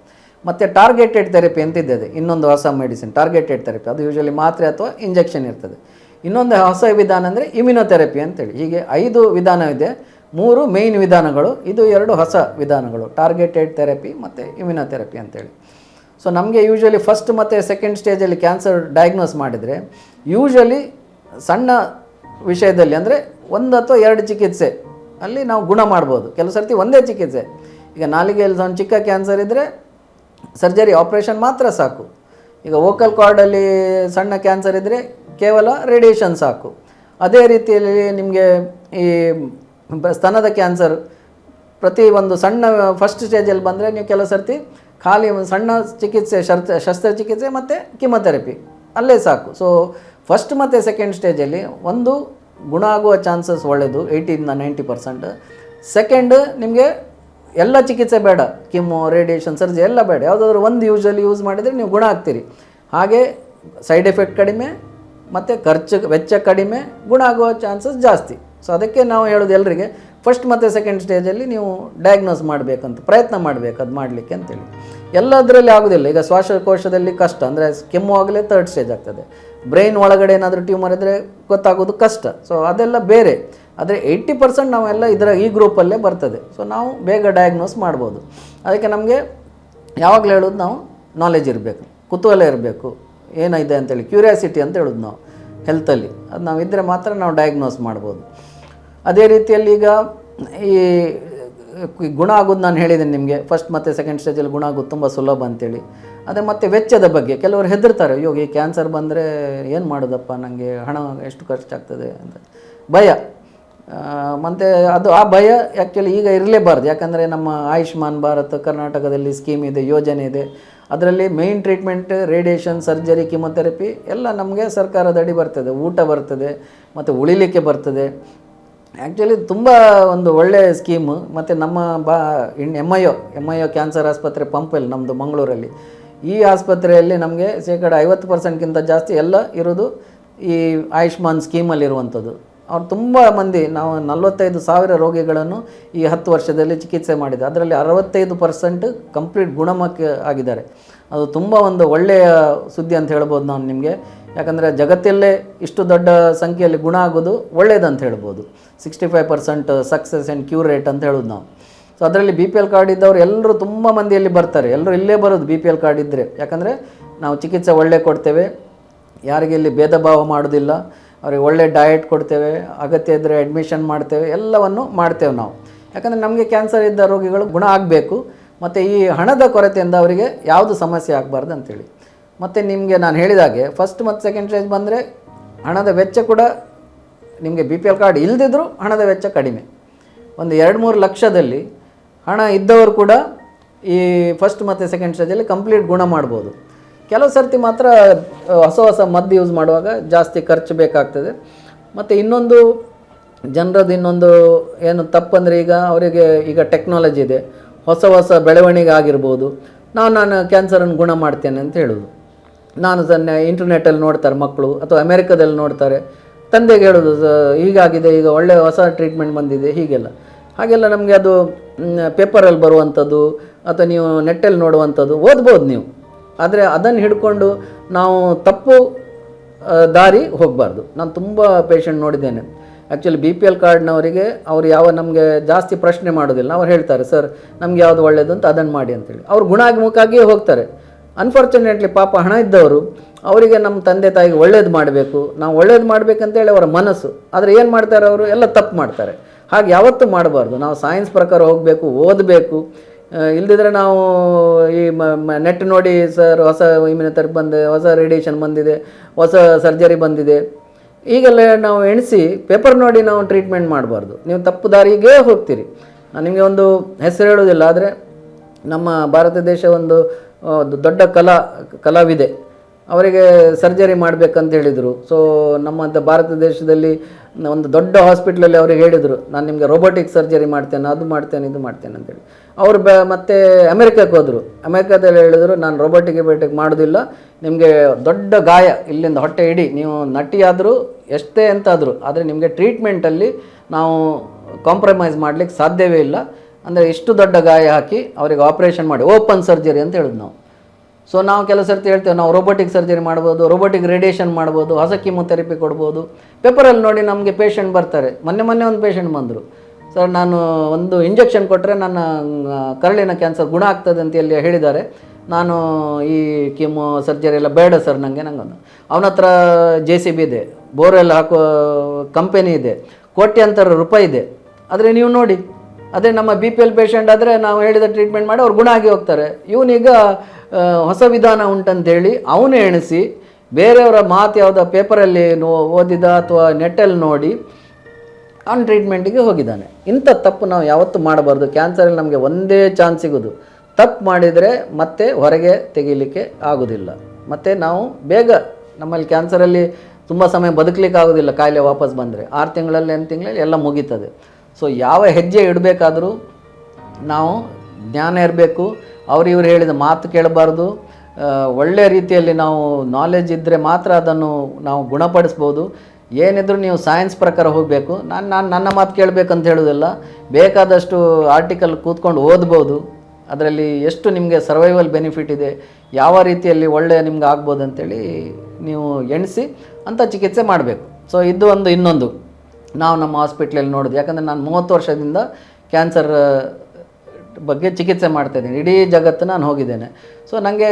ಮತ್ತು ಟಾರ್ಗೆಟೆಡ್ ಥೆರಪಿ ಅಂತ ಇದ್ದದೆ. ಇನ್ನೊಂದು ಹೊಸ ಮೆಡಿಸಿನ್, ಟಾರ್ಗೆಟೆಡ್ ಥೆರಪಿ. ಅದು ಯೂಶಲಿ ಮಾತ್ರೆ ಅಥವಾ ಇಂಜೆಕ್ಷನ್ ಇರ್ತದೆ. ಇನ್ನೊಂದು ಹೊಸ ವಿಧಾನ ಅಂದರೆ ಇಮ್ಯುನೊಥೆರಪಿ ಅಂತೇಳಿ ಹೀಗೆ ಐದು ವಿಧಾನವಿದೆ ಮೂರು ಮೇಯ್ನ್ ವಿಧಾನಗಳು. ಇದು ಎರಡು ಹೊಸ ವಿಧಾನಗಳು. ಟಾರ್ಗೆಟೆಡ್ ಥೆರಪಿ ಮತ್ತು ಇಮ್ಯುನೊಥೆರಪಿ ಅಂತೇಳಿ ಸೊ ನಮಗೆ ಯೂಶ್ವಲಿ ಫಸ್ಟ್ ಮತ್ತು ಸೆಕೆಂಡ್ ಸ್ಟೇಜಲ್ಲಿ ಕ್ಯಾನ್ಸರ್ ಡಯಾಗ್ನೋಸ್ ಮಾಡಿದರೆ ಯೂಶ್ವಲಿ ಸಣ್ಣ ವಿಷಯದಲ್ಲಿ ಅಂದರೆ ಒಂದು ಅಥವಾ ಎರಡು ಚಿಕಿತ್ಸೆ ಅಲ್ಲಿ ನಾವು ಗುಣ ಮಾಡ್ಬೋದು. ಕೆಲವು ಸರ್ತಿ ಒಂದೇ ಚಿಕಿತ್ಸೆ. ಈಗ ನಾಲಿಗೆಯಲ್ಲಿ ಒಂದು ಚಿಕ್ಕ ಕ್ಯಾನ್ಸರ್ ಇದ್ದರೆ ಸರ್ಜರಿ ಆಪ್ರೇಷನ್ ಮಾತ್ರ ಸಾಕು. ಈಗ ವೋಕಲ್ ಕಾರ್ಡಲ್ಲಿ ಸಣ್ಣ ಕ್ಯಾನ್ಸರ್ ಇದ್ದರೆ ಕೇವಲ ರೇಡಿಯೇಷನ್ ಸಾಕು. ಅದೇ ರೀತಿಯಲ್ಲಿ ನಿಮಗೆ ಈ ಸ್ತನದ ಕ್ಯಾನ್ಸರ್ ಪ್ರತಿ ಒಂದು ಸಣ್ಣ ಫಸ್ಟ್ ಸ್ಟೇಜಲ್ಲಿ ಬಂದರೆ ನೀವು ಕೆಲವು ಸರ್ತಿ ಖಾಲಿ ಒಂದು ಸಣ್ಣ ಚಿಕಿತ್ಸೆ ಶಸ್ತ್ರ ಶಸ್ತ್ರಚಿಕಿತ್ಸೆ ಮತ್ತು ಕಿಮೊಥೆರಪಿ ಅಲ್ಲೇ ಸಾಕು. ಸೊ ಫಸ್ಟ್ ಮತ್ತು ಸೆಕೆಂಡ್ ಸ್ಟೇಜಲ್ಲಿ ಒಂದು ಗುಣ ಆಗುವ ಚಾನ್ಸಸ್ ಒಳ್ಳೆಯದು ಏಯ್ಟಿಯಿಂದ ನೈಂಟಿ ಪರ್ಸೆಂಟ್ ಸೆಕೆಂಡ್ ನಿಮಗೆ ಎಲ್ಲ ಚಿಕಿತ್ಸೆ ಬೇಡ. ಕಿಮ್ಮು ರೇಡಿಯೇಷನ್ ಸರ್ಜರಿ ಎಲ್ಲ ಬೇಡ. ಯಾವುದಾದ್ರೂ ಒಂದು ಯೂಸಲ್ಲಿ ಯೂಸ್ ಮಾಡಿದರೆ ನೀವು ಗುಣ ಆಗ್ತೀರಿ. ಹಾಗೆ ಸೈಡ್ ಎಫೆಕ್ಟ್ ಕಡಿಮೆ, ಮತ್ತು ಖರ್ಚು ವೆಚ್ಚ ಕಡಿಮೆ, ಗುಣ ಆಗುವ ಚಾನ್ಸಸ್ ಜಾಸ್ತಿ. ಸೊ ಅದಕ್ಕೆ ನಾವು ಹೇಳೋದು ಎಲ್ಲರಿಗೆ ಫಸ್ಟ್ ಮತ್ತು ಸೆಕೆಂಡ್ ಸ್ಟೇಜಲ್ಲಿ ನೀವು ಡಯಾಗ್ನೋಸ್ ಮಾಡಬೇಕಂತ, ಪ್ರಯತ್ನ ಮಾಡಬೇಕು ಅದು ಮಾಡಲಿಕ್ಕೆ ಅಂತೇಳಿ. ಎಲ್ಲದರಲ್ಲಿ ಆಗೋದಿಲ್ಲ. ಈಗ ಶ್ವಾಸಕೋಶದಲ್ಲಿ ಕಷ್ಟ, ಅಂದರೆ ಕೆಮ್ಮು ಆಗಲೇ ತರ್ಡ್ ಸ್ಟೇಜ್ ಆಗ್ತದೆ. ಬ್ರೈನ್ ಒಳಗಡೆ ಏನಾದರೂ ಟ್ಯೂಮರ್ ಇದ್ದರೆ ಗೊತ್ತಾಗೋದು ಕಷ್ಟ. ಸೊ ಅದೆಲ್ಲ ಬೇರೆ. ಆದರೆ ಏಯ್ಟಿ ಪರ್ಸೆಂಟ್ ನಾವೆಲ್ಲ ಇದರ ಈ ಗ್ರೂಪಲ್ಲೇ ಬರ್ತದೆ. ಸೊ ನಾವು ಬೇಗ ಡಯಾಗ್ನೋಸ್ ಮಾಡ್ಬೋದು. ಅದಕ್ಕೆ ನಮಗೆ ಯಾವಾಗಲೂ ಹೇಳೋದು ನಾವು ನಾಲೆಜ್ ಇರಬೇಕು. ಕುತೂಹಲ ಇರಬೇಕು. ಏನಿದೆ ಅಂತೇಳಿ ಕ್ಯೂರಿಯಾಸಿಟಿ ಅಂತ ಹೇಳೋದು ನಾವು ಹೆಲ್ತಲ್ಲಿ ಅದು ನಾವು ಇದ್ದರೆ ಮಾತ್ರ ನಾವು ಡಯಾಗ್ನೋಸ್ ಮಾಡ್ಬೋದು. ಅದೇ ರೀತಿಯಲ್ಲಿ ಈಗ ಈ ಗುಣ ಆಗೋದು ನಾನು ಹೇಳಿದ್ದೀನಿ ನಿಮಗೆ. ಫಸ್ಟ್ ಮತ್ತು ಸೆಕೆಂಡ್ ಸ್ಟೇಜಲ್ಲಿ ಗುಣ ಆಗೋದು ತುಂಬ ಸುಲಭ ಅಂತೇಳಿ. ಅದೇ ಮತ್ತು ವೆಚ್ಚದ ಬಗ್ಗೆ ಕೆಲವರು ಹೆದರ್ತಾರೆ, ಅಯ್ಯೋ, ಈ ಕ್ಯಾನ್ಸರ್ ಬಂದರೆ ಏನು ಮಾಡೋದಪ್ಪ ನನಗೆ ಹಣ ಎಷ್ಟು ಖರ್ಚಾಗ್ತದೆ? ಅಂತ. ಭಯ. ಮತ್ತು ಅದು ಆ ಭಯ ಆ್ಯಕ್ಚುಲಿ ಈಗ ಇರಲೇಬಾರ್ದು. ಯಾಕಂದರೆ ನಮ್ಮ ಆಯುಷ್ಮಾನ್ ಭಾರತ್ ಕರ್ನಾಟಕದಲ್ಲಿ ಸ್ಕೀಮ್ ಇದೆ, ಯೋಜನೆ ಇದೆ. ಅದರಲ್ಲಿ main treatment radiation surgery chemotherapy ಎಲ್ಲ ನಮಗೆ ಸರ್ಕಾರದ ಅಡಿ ಬರ್ತದೆ. ಊಟ ಬರ್ತದೆ, ಮತ್ತು ಉಳಿಲಿಕ್ಕೆ ಬರ್ತದೆ. ಆ್ಯಕ್ಚುಲಿ ತುಂಬ ಒಂದು ಒಳ್ಳೆಯ ಸ್ಕೀಮು ಮತ್ತು ನಮ್ಮ ಬಾ, ಇನ್ M I O M I O cancer ಆಸ್ಪತ್ರೆ ಪಂಪಲ್ಲಿ ನಮ್ಮದು ಮಂಗಳೂರಲ್ಲಿ. ಈ ಆಸ್ಪತ್ರೆಯಲ್ಲಿ ನಮಗೆ ಶೇಕಡ ಐವತ್ತು ಪರ್ಸೆಂಟ್ಗಿಂತ ಜಾಸ್ತಿ ಎಲ್ಲ ಇರೋದು ಈ ಆಯುಷ್ಮಾನ್ ಸ್ಕೀಮಲ್ಲಿರುವಂಥದ್ದು ಅವ್ರು ತುಂಬ ಮಂದಿ, ನಾವು ನಲವತ್ತೈದು ಸಾವಿರ ರೋಗಿಗಳನ್ನು ಈ ಹತ್ತು ವರ್ಷದಲ್ಲಿ ಚಿಕಿತ್ಸೆ ಮಾಡಿದೆ. ಅದರಲ್ಲಿ ಅರವತ್ತೈದು ಪರ್ಸೆಂಟ್ ಕಂಪ್ಲೀಟ್ ಗುಣಮುಖ ಆಗಿದ್ದಾರೆ. ಅದು ತುಂಬ ಒಂದು ಒಳ್ಳೆಯ ಸುದ್ದಿ ಅಂತ ಹೇಳ್ಬೋದು ನಾನು ನಿಮಗೆ. ಯಾಕಂದರೆ ಜಗತ್ತಲ್ಲೇ ಇಷ್ಟು ದೊಡ್ಡ ಸಂಖ್ಯೆಯಲ್ಲಿ ಗುಣ ಆಗೋದು ಒಳ್ಳೇದಂತ ಹೇಳ್ಬೋದು. Sixty five percent success and cure rate ಅಂತ ಹೇಳೋದು ನಾವು. ಸೊ ಅದರಲ್ಲಿ ಬಿ ಪಿ ಎಲ್ ಕಾರ್ಡ್ ಇದ್ದವರು ಎಲ್ಲರೂ ತುಂಬ ಮಂದಿಯಲ್ಲಿ ಬರ್ತಾರೆ. ಎಲ್ಲರೂ ಇಲ್ಲೇ ಬರೋದು ಬಿ ಪಿ ಎಲ್ ಕಾರ್ಡ್ ಇದ್ದರೆ ಯಾಕಂದರೆ ನಾವು ಚಿಕಿತ್ಸೆ ಒಳ್ಳೆ ಕೊಡ್ತೇವೆ. ಯಾರಿಗೆ ಇಲ್ಲಿ ಭೇದ ಭಾವ ಮಾಡೋದಿಲ್ಲ. ಅವ್ರಿಗೆ ಒಳ್ಳೆ ಡಯಟ್ ಕೊಡ್ತೇವೆ. ಅಗತ್ಯ ಇದ್ದರೆ ಅಡ್ಮಿಷನ್ ಮಾಡ್ತೇವೆ. ಎಲ್ಲವನ್ನು ಮಾಡ್ತೇವೆ ನಾವು. ಯಾಕಂದರೆ ನಮಗೆ ಕ್ಯಾನ್ಸರ್ ಇದ್ದ ರೋಗಿಗಳು ಗುಣ ಆಗಬೇಕು. ಮತ್ತು ಈ ಹಣದ ಕೊರತೆಯಿಂದ ಅವರಿಗೆ ಯಾವುದು ಸಮಸ್ಯೆ ಆಗಬಾರ್ದು ಅಂತೇಳಿ. ಮತ್ತು ನಿಮಗೆ ನಾನು ಹೇಳಿದಾಗೆ ಫಸ್ಟ್ ಮತ್ತು ಸೆಕೆಂಡ್ ಸ್ಟೇಜ್ ಬಂದರೆ ಹಣದ ವೆಚ್ಚ ಕೂಡ ನಿಮಗೆ ಬಿ ಪಿ ಎಲ್ ಕಾರ್ಡ್ ಇಲ್ಲದಿದ್ದರೂ ಹಣದ ವೆಚ್ಚ ಕಡಿಮೆ. ಒಂದು ಎರಡು ಮೂರು ಲಕ್ಷದಲ್ಲಿ ಹಣ ಇದ್ದವರು ಕೂಡ ಈ ಫಸ್ಟ್ ಮತ್ತು ಸೆಕೆಂಡ್ ಸ್ಟೇಜಲ್ಲಿ ಕಂಪ್ಲೀಟ್ ಗುಣ ಮಾಡ್ಬೋದು. ಕೆಲವು ಸರ್ತಿ ಮಾತ್ರ ಹೊಸ ಹೊಸ ಮದ್ದು ಯೂಸ್ ಮಾಡುವಾಗ ಜಾಸ್ತಿ ಖರ್ಚು ಬೇಕಾಗ್ತದೆ. ಮತ್ತು ಇನ್ನೊಂದು, ಜನರದ್ದು ಇನ್ನೊಂದು ಏನು ತಪ್ಪಂದರೆ ಈಗ ಅವರಿಗೆ ಈಗ ಟೆಕ್ನಾಲಜಿ ಇದೆ. ಹೊಸ ಹೊಸ ಬೆಳವಣಿಗೆ ಆಗಿರ್ಬೋದು. ನಾನು ನಾನು ಕ್ಯಾನ್ಸರನ್ನು ಗುಣ ಮಾಡ್ತೇನೆ ಅಂತ ಹೇಳೋದು. ನಾನು ಅದನ್ನು ಇಂಟರ್ನೆಟ್ಟಲ್ಲಿ ನೋಡ್ತಾರೆ ಮಕ್ಕಳು ಅಥವಾ ಅಮೇರಿಕಾದಲ್ಲಿ ನೋಡ್ತಾರೆ. ತಂದೆಗೆ ಹೇಳೋದು, "ಸ- ಹೀಗಾಗಿದೆ, ಈಗ ಒಳ್ಳೆ ಹೊಸ ಟ್ರೀಟ್ಮೆಂಟ್ ಬಂದಿದೆ. ಹೀಗೆಲ್ಲ. ಹಾಗೆಲ್ಲ ನಮಗೆ ಅದು ಪೇಪರಲ್ಲಿ ಬರುವಂಥದ್ದು ಅಥವಾ ನೀವು ನೆಟ್ಟಲ್ಲಿ ನೋಡುವಂಥದ್ದು ಓದ್ಬೋದು ನೀವು. ಆದರೆ ಅದನ್ನು ಹಿಡ್ಕೊಂಡು ನಾವು ತಪ್ಪು ದಾರಿ ಹೋಗಬಾರ್ದು. ನಾನು ತುಂಬ ಪೇಷಂಟ್ ನೋಡಿದ್ದೇನೆ. ಆ್ಯಕ್ಚುಲಿ ಬಿ ಪಿ ಎಲ್ ಕಾರ್ಡ್ನವರಿಗೆ ಅವ್ರು ಯಾವ ನಮಗೆ ಜಾಸ್ತಿ ಪ್ರಶ್ನೆ ಮಾಡೋದಿಲ್ಲ. ಅವ್ರು ಹೇಳ್ತಾರೆ, ಸರ್, ನಮ್ಗೆ ಯಾವುದು ಒಳ್ಳೆಯದು ಅಂತ ಅದನ್ನು ಮಾಡಿ ಅಂತೇಳಿ. ಅವ್ರು ಗುಣಾಗಿಮುಖಾಗಿಯೇ ಹೋಗ್ತಾರೆ. ಅನ್ಫಾರ್ಚುನೇಟ್ಲಿ ಪಾಪ ಹಣ ಇದ್ದವರು, ಅವರಿಗೆ ನಮ್ಮ ತಂದೆ ತಾಯಿಗೆ ಒಳ್ಳೇದು ಮಾಡಬೇಕು. ನಾವು ಒಳ್ಳೇದು ಮಾಡಬೇಕಂತೇಳಿ ಅವರ ಮನಸ್ಸು. ಆದರೆ ಏನು ಮಾಡ್ತಾರೆ ಅವರು? ಎಲ್ಲ ತಪ್ಪು ಮಾಡ್ತಾರೆ. ಹಾಗೆ ಯಾವತ್ತೂ ಮಾಡಬಾರ್ದು. ನಾವು ಸೈನ್ಸ್ ಪ್ರಕಾರ ಹೋಗಬೇಕು, ಓದಬೇಕು. ಇಲ್ಲದಿದ್ರೆ ನಾವು ಈ ನೆಟ್ ನೋಡಿ ಸರ್ ಹೊಸ ಇಮ್ಯುನಿಟರಿ ಬಂದೆ, ಹೊಸ ರೇಡಿಯೇಷನ್ ಬಂದಿದೆ, ಹೊಸ ಸರ್ಜರಿ ಬಂದಿದೆ. ಈಗೆಲ್ಲ ನಾವು ಎಣಿಸಿ ಪೇಪರ್ ನೋಡಿ ನಾವು ಟ್ರೀಟ್ಮೆಂಟ್ ಮಾಡಬಾರ್ದು. ನೀವು ತಪ್ಪು ದಾರಿಗೆ ಹೋಗ್ತೀರಿ. ನಿಮಗೆ ಒಂದು ಹೆಸರು ಹೇಳೋದಿಲ್ಲ ಆದರೆ ನಮ್ಮ ಭಾರತ ದೇಶ ಒಂದು ಒಂದು ದೊಡ್ಡ ಕಲಾ, ಕಲಾವಿದೆ. ಅವರಿಗೆ ಸರ್ಜರಿ ಮಾಡಬೇಕಂತ ಹೇಳಿದರು. ಸೊ ನಮ್ಮ ಭಾರತ ದೇಶದಲ್ಲಿ ಒಂದು ದೊಡ್ಡ ಹಾಸ್ಪಿಟ್ಲಲ್ಲಿ ಅವ್ರಿಗೆ ಹೇಳಿದರು, ನಾನು ನಿಮಗೆ ರೋಬೋಟಿಕ್ ಸರ್ಜರಿ ಮಾಡ್ತೇನೆ, ಅದು ಮಾಡ್ತೇನೆ, ಇದು ಮಾಡ್ತೇನೆ ಅಂತೇಳಿ ಅವರು ಬ, ಮತ್ತೆ ಅಮೆರಿಕಕ್ಕೆ ಹೋದರು. ಅಮೆರಿಕದಲ್ಲಿ ಹೇಳಿದರು, ನಾನು ರೋಬೋಟಿಕ್ ಬೇಟಿಕ್ ಮಾಡೋದಿಲ್ಲ. ನಿಮಗೆ ದೊಡ್ಡ ಗಾಯ, ಇಲ್ಲಿಂದ ಹೊಟ್ಟೆ ಇಡಿ ನೀವು ನಟಿಯಾದರೂ ಎಷ್ಟೇ ಅಂತಾದರೂ, ಆದರೆ ನಿಮಗೆ ಟ್ರೀಟ್ಮೆಂಟಲ್ಲಿ ನಾವು ಕಾಂಪ್ರಮೈಸ್ ಮಾಡಲಿಕ್ಕೆ ಸಾಧ್ಯವೇ ಇಲ್ಲ. ಅಂದರೆ ಇಷ್ಟು ದೊಡ್ಡ ಗಾಯ ಹಾಕಿ ಅವರಿಗೆ ಆಪ್ರೇಷನ್ ಮಾಡಿ ಓಪನ್ ಸರ್ಜರಿ ಅಂತ ಹೇಳಿದ್ ನಾವು. ಸೊ ನಾವು ಕೆಲವು ಸರ್ತಿ ಹೇಳ್ತೇವೆ, ನಾವು ರೋಬೋಟಿಕ್ ಸರ್ಜರಿ ಮಾಡ್ಬೋದು ರೋಬೋಟಿಕ್ ರೇಡಿಯೇಷನ್ ಮಾಡ್ಬೋದು, ಹೊಸ ಕೀಮೊಥೆರಪಿ ಕೊಡ್ಬೋದು. ಪೇಪರಲ್ಲಿ ನೋಡಿ ನಮಗೆ ಪೇಷಂಟ್ ಬರ್ತಾರೆ. ಮೊನ್ನೆ ಮೊನ್ನೆ ಒಂದು ಪೇಷಂಟ್ ಬಂದರು. ಸರ್ ನಾನು ಒಂದು ಇಂಜೆಕ್ಷನ್ ಕೊಟ್ಟರೆ ನನ್ನ ಕರಳಿನ ಕ್ಯಾನ್ಸರ್ ಗುಣ ಆಗ್ತದೆ ಅಂತ ಎಲ್ಲಿ ಹೇಳಿದ್ದಾರೆ. ನಾನು ಈ ಕೀಮೋ ಸರ್ಜರಿ ಎಲ್ಲ ಬೇಡ ಸರ್ ನನಗೆ ನಂಗೊಂದು ಅವನ ಹತ್ರ ಜೆ ಸಿ ಬಿ ಇದೆ. ಬೋರ್ವೆಲ್ ಹಾಕೋ ಕಂಪೆನಿ ಇದೆ. ಕೋಟ್ಯಾಂತರ ರೂಪಾಯಿ ಇದೆ. ಆದರೆ ನೀವು ನೋಡಿ ಅದೇ ನಮ್ಮ ಬಿ ಪಿ ಎಲ್ ಪೇಷಂಟ್ ಆದರೆ ನಾವು ಹೇಳಿದ ಟ್ರೀಟ್ಮೆಂಟ್ ಮಾಡಿ ಅವ್ರು ಗುಣ ಆಗಿ ಹೋಗ್ತಾರೆ. ಇವನೀಗ ಹೊಸ ವಿಧಾನ ಉಂಟಂತೇಳಿ ಅವನು ಎಣಿಸಿ ಬೇರೆಯವರ ಮಾತು ಯಾವುದೋ ಪೇಪರಲ್ಲಿ ನೋ ಓದಿದ ಅಥವಾ ನೆಟ್ಟಲ್ಲಿ ನೋಡಿ ಅವ್ನು ಟ್ರೀಟ್ಮೆಂಟಿಗೆ ಹೋಗಿದ್ದಾನೆ. ಇಂಥ ತಪ್ಪು ನಾವು ಯಾವತ್ತೂ ಮಾಡಬಾರ್ದು. ಕ್ಯಾನ್ಸರಲ್ಲಿ ನಮಗೆ ಒಂದೇ ಚಾನ್ಸ್ ಸಿಗೋದು. ತಪ್ಪು ಮಾಡಿದರೆ ಮತ್ತೆ ಹೊರಗೆ ತೆಗೀಲಿಕ್ಕೆ ಆಗೋದಿಲ್ಲ. ಮತ್ತು ನಾವು ಬೇಗ ನಮ್ಮಲ್ಲಿ ಕ್ಯಾನ್ಸರಲ್ಲಿ ತುಂಬ ಸಮಯ ಬದುಕಲಿಕ್ಕೆ ಆಗೋದಿಲ್ಲ. ಕಾಯಿಲೆ ವಾಪಸ್ ಬಂದರೆ. ಆರು ತಿಂಗಳಲ್ಲಿ, ಎಂಟು ತಿಂಗಳಲ್ಲಿ ಎಲ್ಲ ಮುಗೀತದೆ. ಸೊ ಯಾವ ಹೆಜ್ಜೆ ಇಡಬೇಕಾದರೂ ನಾವು ಜ್ಞಾನ ಇರಬೇಕು. ಅವ್ರು ಇವ್ರು ಹೇಳಿದ ಮಾತು ಕೇಳಬಾರ್ದು. ಒಳ್ಳೆ ರೀತಿಯಲ್ಲಿ ನಾವು ನಾಲೆಜ್ ಇದ್ದರೆ ಮಾತ್ರ ಅದನ್ನು ನಾವು ಗುಣಪಡಿಸ್ಬೋದು. ಏನಿದ್ರು ನೀವು ಸೈನ್ಸ್ ಪ್ರಕಾರ ಹೋಗಬೇಕು. ನಾನು ನಾನು ನನ್ನ ಮಾತು ಕೇಳಬೇಕಂತ ಹೇಳೋದಿಲ್ಲ ಬೇಕಾದಷ್ಟು ಆರ್ಟಿಕಲ್ ಕೂತ್ಕೊಂಡು ಓದ್ಬೋದು. ಅದರಲ್ಲಿ ಎಷ್ಟು ನಿಮಗೆ ಸರ್ವೈವಲ್ ಬೆನಿಫಿಟ್ ಇದೆ, ಯಾವ ರೀತಿಯಲ್ಲಿ ಒಳ್ಳೆಯ ನಿಮ್ಗೆ ಆಗ್ಬೋದು ಅಂತೇಳಿ ನೀವು ಎಣಿಸಿ ಅಂಥ ಚಿಕಿತ್ಸೆ ಮಾಡಬೇಕು. ಸೊ ಇದು ಒಂದು ಇನ್ನೊಂದು. ನಾವು ನಮ್ಮ ಹಾಸ್ಪಿಟ್ಲಲ್ಲಿ ನೋಡೋದು ಯಾಕಂದರೆ ನಾನು ಮೂವತ್ತು ವರ್ಷದಿಂದ ಕ್ಯಾನ್ಸರ್ ಬಗ್ಗೆ ಚಿಕಿತ್ಸೆ ಮಾಡ್ತಾ ಇದ್ದೀನಿ. ಇಡೀ ಜಗತ್ತು ನಾನು ಹೋಗಿದ್ದೇನೆ. ಸೊ ನನಗೆ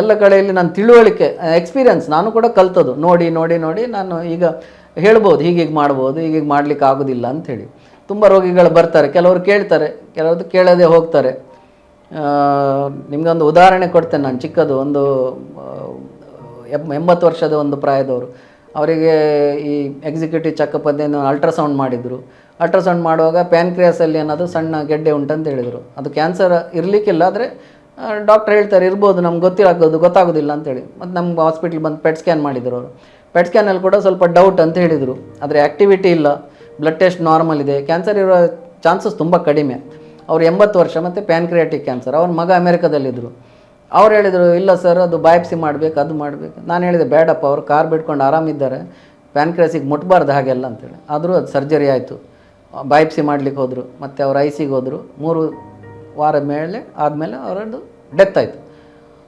ಎಲ್ಲ ಕಡೆಯಲ್ಲಿ ನಾನು ತಿಳುವಳಿಕೆ ಎಕ್ಸ್ಪೀರಿಯನ್ಸ್ ನಾನು ಕೂಡ ಕಲ್ತದ್ದು. ನೋಡಿ ನೋಡಿ ನೋಡಿ ನಾನು ಈಗ ಹೇಳ್ಬೋದು ಹೀಗೀಗೆ ಮಾಡ್ಬೋದು ಹೀಗೀಗೆ ಮಾಡ್ಲಿಕ್ಕೆ ಆಗೋದಿಲ್ಲ ಅಂಥೇಳಿ. ತುಂಬ ರೋಗಿಗಳು ಬರ್ತಾರೆ. ಕೆಲವರು ಕೇಳ್ತಾರೆ, ಕೆಲವರು ಕೇಳದೆ ಹೋಗ್ತಾರೆ. ನಿಮಗೊಂದು ಉದಾಹರಣೆ ಕೊಡ್ತೇನೆ ನಾನು ಚಿಕ್ಕದು, ಒಂದು ಎಂಬತ್ತು ವರ್ಷದ ಒಂದು ಪ್ರಾಯದವರು. ಅವರಿಗೆ ಈ ಎಕ್ಸಿಕ್ಯೂಟಿವ್ ಚೆಕಪ್ ಅಲ್ಟ್ರಾಸೌಂಡ್ ಮಾಡಿದರು. ಅಲ್ಟ್ರಾಸೌಂಡ್ ಮಾಡುವಾಗ ಪ್ಯಾನ್ಕ್ರಿಯಾಸಲ್ಲಿ ಏನಾದರೂ ಸಣ್ಣ ಗೆಡ್ಡೆ ಉಂಟಂತ ಹೇಳಿದರು. ಅದು ಕ್ಯಾನ್ಸರ್ ಇರಲಿಕ್ಕಿಲ್ಲ, ಆದರೆ ಡಾಕ್ಟರ್ ಹೇಳ್ತಾರೆ, ಇರ್ಬೋದು, ನಮ್ಗೆ ಗೊತ್ತಿರಾಗೋದು ಗೊತ್ತಾಗೋದಿಲ್ಲ ಅಂತೇಳಿ ಮತ್ತು ನಮ್ಮ ಹಾಸ್ಪಿಟ್ಲ್ ಬಂದು ಪೆಟ್ ಸ್ಕ್ಯಾನ್ ಮಾಡಿದರು ಅವರು. ಪೆಟ್ ಸ್ಕ್ಯಾನಲ್ಲಿ ಕೂಡ ಸ್ವಲ್ಪ ಡೌಟ್ ಅಂತ ಹೇಳಿದರು. ಆದರೆ ಆ್ಯಕ್ಟಿವಿಟಿ ಇಲ್ಲ. ಬ್ಲಡ್ ಟೆಸ್ಟ್ ನಾರ್ಮಲ್ ಇದೆ. ಕ್ಯಾನ್ಸರ್ ಇರೋ ಚಾನ್ಸಸ್ ತುಂಬ ಕಡಿಮೆ. ಅವ್ರು ಎಂಬತ್ತು ವರ್ಷ ಮತ್ತು ಪ್ಯಾನ್ಕ್ರಿಯಾಟಿಕ್ ಕ್ಯಾನ್ಸರ್ ಅವ್ರ ಮಗ ಅಮೇರಿಕಾದಲ್ಲಿದ್ದರು ಅವ್ರು ಹೇಳಿದರು, ಇಲ್ಲ ಸರ್, ಅದು ಬಾಯಪ್ಸಿ ಮಾಡಬೇಕು, ಅದು ಮಾಡಬೇಕು. ನಾನು ಹೇಳಿದೆ, ಬೇಡಪ್ಪ, ಅವ್ರು ಕಾರ್ ಬಿಟ್ಕೊಂಡು ಆರಾಮಿದ್ದಾರೆ ಪ್ಯಾನ್ಕ್ರಾಸಿಗೆ ಮುಟ್ಬಾರ್ದು ಹಾಗೆಲ್ಲ ಅಂತೇಳಿ. ಆದರೂ ಅದು ಸರ್ಜರಿ ಆಯಿತು. ಬಾಯಪ್ಸಿ ಮಾಡ್ಲಿಕ್ಕೆ ಹೋದರು, ಮತ್ತು ಅವ್ರು ಐಸಿಗೆ ಹೋದರು. ಮೂರು ವಾರ ಮೇಲೆ, ಆದಮೇಲೆ ಅವರದ್ದು ಡೆತ್ ಆಯಿತು.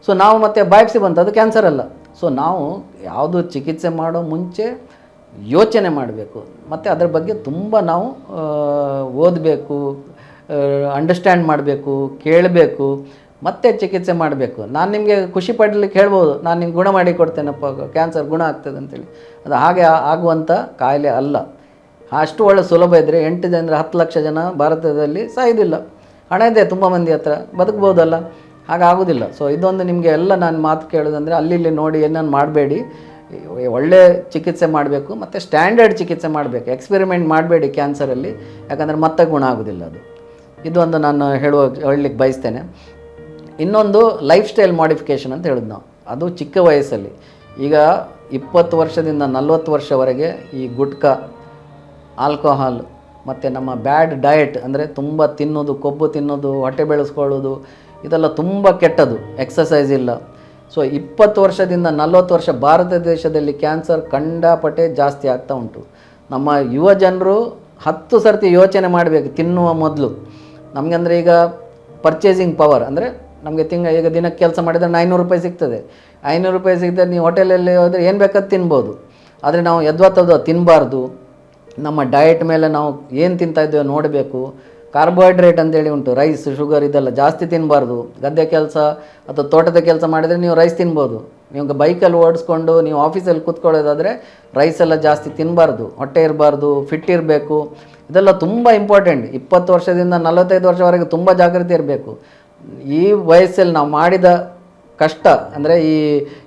ಸೊ ನಾವು ಮತ್ತೆ ಬಾಯಪ್ಸಿ ಬಂತು ಅದು ಕ್ಯಾನ್ಸರ್ ಅಲ್ಲ. ಸೊ ನಾವು ಯಾವುದು ಚಿಕಿತ್ಸೆ ಮಾಡೋ ಮುಂಚೆ ಯೋಚನೆ ಮಾಡಬೇಕು. ಮತ್ತು ಅದ್ರ ಬಗ್ಗೆ ತುಂಬ ನಾವು ಓದಬೇಕು ಅಂಡರ್ಸ್ಟ್ಯಾಂಡ್ ಮಾಡಬೇಕು, ಕೇಳಬೇಕು. ಮತ್ತೆ ಚಿಕಿತ್ಸೆ ಮಾಡಬೇಕು. ನಾನು ನಿಮಗೆ ಖುಷಿ ಪಡಲಿಕ್ಕೆ ಹೇಳ್ಬೋದು. ನಾನು ನಿಮ್ಗೆ ಗುಣ ಮಾಡಿ ಕೊಡ್ತೇನಪ್ಪ ಕ್ಯಾನ್ಸರ್ ಗುಣ ಆಗ್ತದೆ ಅಂತೇಳಿ. ಅದು ಹಾಗೆ ಆಗುವಂಥ ಕಾಯಿಲೆ ಅಲ್ಲ. ಅಷ್ಟು ಒಳ್ಳೆ ಸುಲಭ ಇದ್ದರೆ ಎಂಟು ಜನ ಹತ್ತು ಲಕ್ಷ ಜನ ಭಾರತದಲ್ಲಿ ಸಾಯೋದಿಲ್ಲ. ಹಣ ಇದೆ ತುಂಬ ಮಂದಿ ಹತ್ರ, ಬದುಕ್ಬೋದಲ್ಲ. ಹಾಗಾಗೋದಿಲ್ಲ ಸೊ ಇದೊಂದು ನಿಮಗೆ ಎಲ್ಲ ನಾನು ಮಾತು ಕೇಳೋದಂದರೆ ಅಲ್ಲಿ ಇಲ್ಲಿ ನೋಡಿ ಏನನ್ನು ಮಾಡಬೇಡಿ. ಒಳ್ಳೆ ಚಿಕಿತ್ಸೆ ಮಾಡಬೇಕು, ಮತ್ತು ಸ್ಟ್ಯಾಂಡರ್ಡ್ ಚಿಕಿತ್ಸೆ ಮಾಡಬೇಕು. ಎಕ್ಸ್ಪೆರಿಮೆಂಟ್ ಮಾಡಬೇಡಿ ಕ್ಯಾನ್ಸರಲ್ಲಿ ಯಾಕಂದರೆ ಮತ್ತೆ ಗುಣ ಆಗೋದಿಲ್ಲ ಅದು. ಇದೊಂದು ನಾನು ಹೇಳುವ, ಹೇಳಲಿಕ್ಕೆ ಬಯಸ್ತೇನೆ. ಇನ್ನೊಂದು ಲೈಫ್ ಸ್ಟೈಲ್ ಮಾಡಿಫಿಕೇಷನ್ ಅಂತ ಹೇಳಿದ್ ನಾವು. ಅದು ಚಿಕ್ಕ ವಯಸ್ಸಲ್ಲಿ. ಈಗ ಇಪ್ಪತ್ತು ವರ್ಷದಿಂದ ನಲ್ವತ್ತು ವರ್ಷವರೆಗೆ ಈ ಗುಟ್ಕಾ ಆಲ್ಕೋಹಾಲ್ ಮತ್ತು ನಮ್ಮ ಬ್ಯಾಡ್ ಡಯಟ್ ಅಂದರೆ ತುಂಬ ತಿನ್ನೋದು, ಕೊಬ್ಬು ತಿನ್ನೋದು, ಹೊಟ್ಟೆ ಬೆಳೆಸ್ಕೊಳ್ಳೋದು, ಇದೆಲ್ಲ ತುಂಬ ಕೆಟ್ಟದು ಎಕ್ಸಸೈಸ್ ಇಲ್ಲ. ಸೊ ಇಪ್ಪತ್ತು ವರ್ಷದಿಂದ ನಲ್ವತ್ತು ವರ್ಷ ಭಾರತ ದೇಶದಲ್ಲಿ ಕ್ಯಾನ್ಸರ್ ಕಂಡಾಪಟ್ಟೆ ಜಾಸ್ತಿ ಆಗ್ತಾ ಉಂಟು. ನಮ್ಮ ಯುವ ಜನರು ಹತ್ತು ಸರ್ತಿ ಯೋಚನೆ ಮಾಡಬೇಕು ತಿನ್ನುವ ಮೊದಲು. ನಮಗೆ ಅಂದರೆ ಈಗ ಪರ್ಚೇಸಿಂಗ್ ಪವರ್ ಅಂದರೆ ನಮಗೆ ತಿಂಗ, ಈಗ ದಿನಕ್ಕೆ ಕೆಲಸ ಮಾಡಿದರೆ ಐನೂರು ರೂಪಾಯಿ ಸಿಗ್ತದೆ. ಐನೂರು ರೂಪಾಯಿ ಸಿಗ್ತದೆ ನೀವು ಹೋಟೆಲಲ್ಲಿ ಹೋದರೆ ಏನು ಬೇಕಾದ್ರೆ ತಿನ್ಬೋದು. ಆದರೆ ನಾವು ಎದ್ವತ್ತದ ತಿನ್ನಬಾರ್ದು ನಮ್ಮ ಡಯಟ್ ಮೇಲೆ ನಾವು ಏನು ತಿಂತಾ ಇದ್ದೇವೆ ನೋಡಬೇಕು. ಕಾರ್ಬೋಹೈಡ್ರೇಟ್ ಅಂತೇಳಿ ಉಂಟು ರೈಸ್ ಶುಗರ್ ಇದೆಲ್ಲ ಜಾಸ್ತಿ ತಿನ್ನಬಾರ್ದು ಗದ್ದೆ ಕೆಲಸ ಅಥವಾ ತೋಟದ ಕೆಲಸ ಮಾಡಿದರೆ ನೀವು ರೈಸ್ ತಿನ್ಬೋದು. ನೀವು ಬೈಕಲ್ಲಿ ಓಡಿಸ್ಕೊಂಡು ನೀವು ಆಫೀಸಲ್ಲಿ ಕೂತ್ಕೊಳ್ಳೋದಾದರೆ ರೈಸ್ ಎಲ್ಲ ಜಾಸ್ತಿ ತಿನ್ನಬಾರ್ದು ಹೊಟ್ಟೆ ಇರಬಾರ್ದು ಫಿಟ್ ಇರಬೇಕು. ಇದೆಲ್ಲ ತುಂಬ ಇಂಪಾರ್ಟೆಂಟ್ ಇಪ್ಪತ್ತು ವರ್ಷದಿಂದ ನಲವತ್ತೈದು ವರ್ಷವರೆಗೆ ತುಂಬ ಜಾಗೃತಿ ಇರಬೇಕು. ಈ ವಯಸ್ಸಲ್ಲಿ ನಾವು ಮಾಡಿದ ಕಷ್ಟ, ಅಂದರೆ ಈ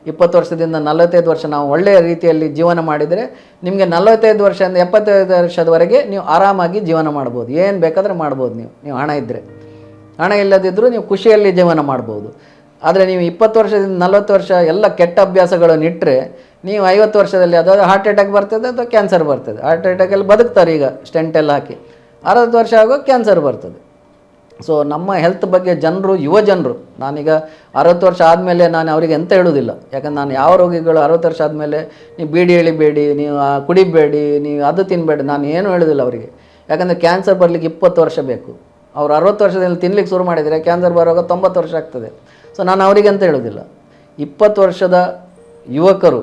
ಇಪ್ಪತ್ತು ವರ್ಷದಿಂದ ನಲವತ್ತೈದು ವರ್ಷ ನಾವು ಒಳ್ಳೆಯ ರೀತಿಯಲ್ಲಿ ಜೀವನ ಮಾಡಿದರೆ ನಿಮಗೆ ನಲವತ್ತೈದು ವರ್ಷದಿಂದ ಎಪ್ಪತ್ತೈದು ವರ್ಷದವರೆಗೆ ನೀವು ಆರಾಮಾಗಿ ಜೀವನ ಮಾಡ್ಬೋದು. ಏನು ಬೇಕಾದರೆ ಮಾಡ್ಬೋದು ನೀವು. ನೀವು ಹಣ ಇದ್ದರೆ ಹಣ ಇಲ್ಲದಿದ್ದರೂ ನೀವು ಖುಷಿಯಲ್ಲಿ ಜೀವನ ಮಾಡ್ಬೋದು. ಆದರೆ ನೀವು ಇಪ್ಪತ್ತು ವರ್ಷದಿಂದ ನಲವತ್ತು ವರ್ಷ ಎಲ್ಲ ಕೆಟ್ಟ ಅಭ್ಯಾಸಗಳನ್ನು ಇಟ್ಟರೆ ನೀವು ಐವತ್ತು ವರ್ಷದಲ್ಲಿ ಅದಾದ ಹಾರ್ಟ್ ಅಟ್ಯಾಕ್ ಬರ್ತದೆ ಅಥವಾ ಕ್ಯಾನ್ಸರ್ ಬರ್ತದೆ. ಹಾರ್ಟ್ ಅಟ್ಯಾಕಲ್ಲಿ ಬದುಕ್ತಾರೆ ಈಗ ಸ್ಟೆಂಟ್ ಎಲ್ಲ ಹಾಕಿ. ಅರವತ್ತು ವರ್ಷ ಆಗೋ ಕ್ಯಾನ್ಸರ್ ಬರ್ತದೆ. ಸೊ ನಮ್ಮ ಹೆಲ್ತ್ ಬಗ್ಗೆ ಜನರು, ಯುವ ಜನರು, ನಾನೀಗ ಅರವತ್ತು ವರ್ಷ ಆದಮೇಲೆ ನಾನು ಅವರಿಗೆ ಎಂತ ಹೇಳೋದಿಲ್ಲ. ಯಾಕಂದ್ರೆ ನಾನು ಯಾವ ರೋಗಿಗಳು ಅರವತ್ತು ವರ್ಷ ಆದಮೇಲೆ ನೀವು ಬೀಡಿ ಎಳಿಬೇಡಿ, ನೀವು ಕುಡಿಬೇಡಿ, ನೀವು ಅದು ತಿನ್ನಬೇಡಿ ನಾನು ಏನು ಹೇಳೋದಿಲ್ಲ ಅವರಿಗೆ. ಯಾಕಂದರೆ ಕ್ಯಾನ್ಸರ್ ಬರಲಿಕ್ಕೆ ಇಪ್ಪತ್ತು ವರ್ಷ ಬೇಕು. ಅವ್ರು ಅರವತ್ತು ವರ್ಷದಲ್ಲಿ ತಿನ್ಲಿಕ್ಕೆ ಶುರು ಮಾಡಿದರೆ ಕ್ಯಾನ್ಸರ್ ಬರುವಾಗ ತೊಂಬತ್ತು ವರ್ಷ ಆಗ್ತದೆ. ಸೊ ನಾನು ಅವರಿಗೆ ಅಂತ ಹೇಳೋದಿಲ್ಲ. ಇಪ್ಪತ್ತು ವರ್ಷದ ಯುವಕರು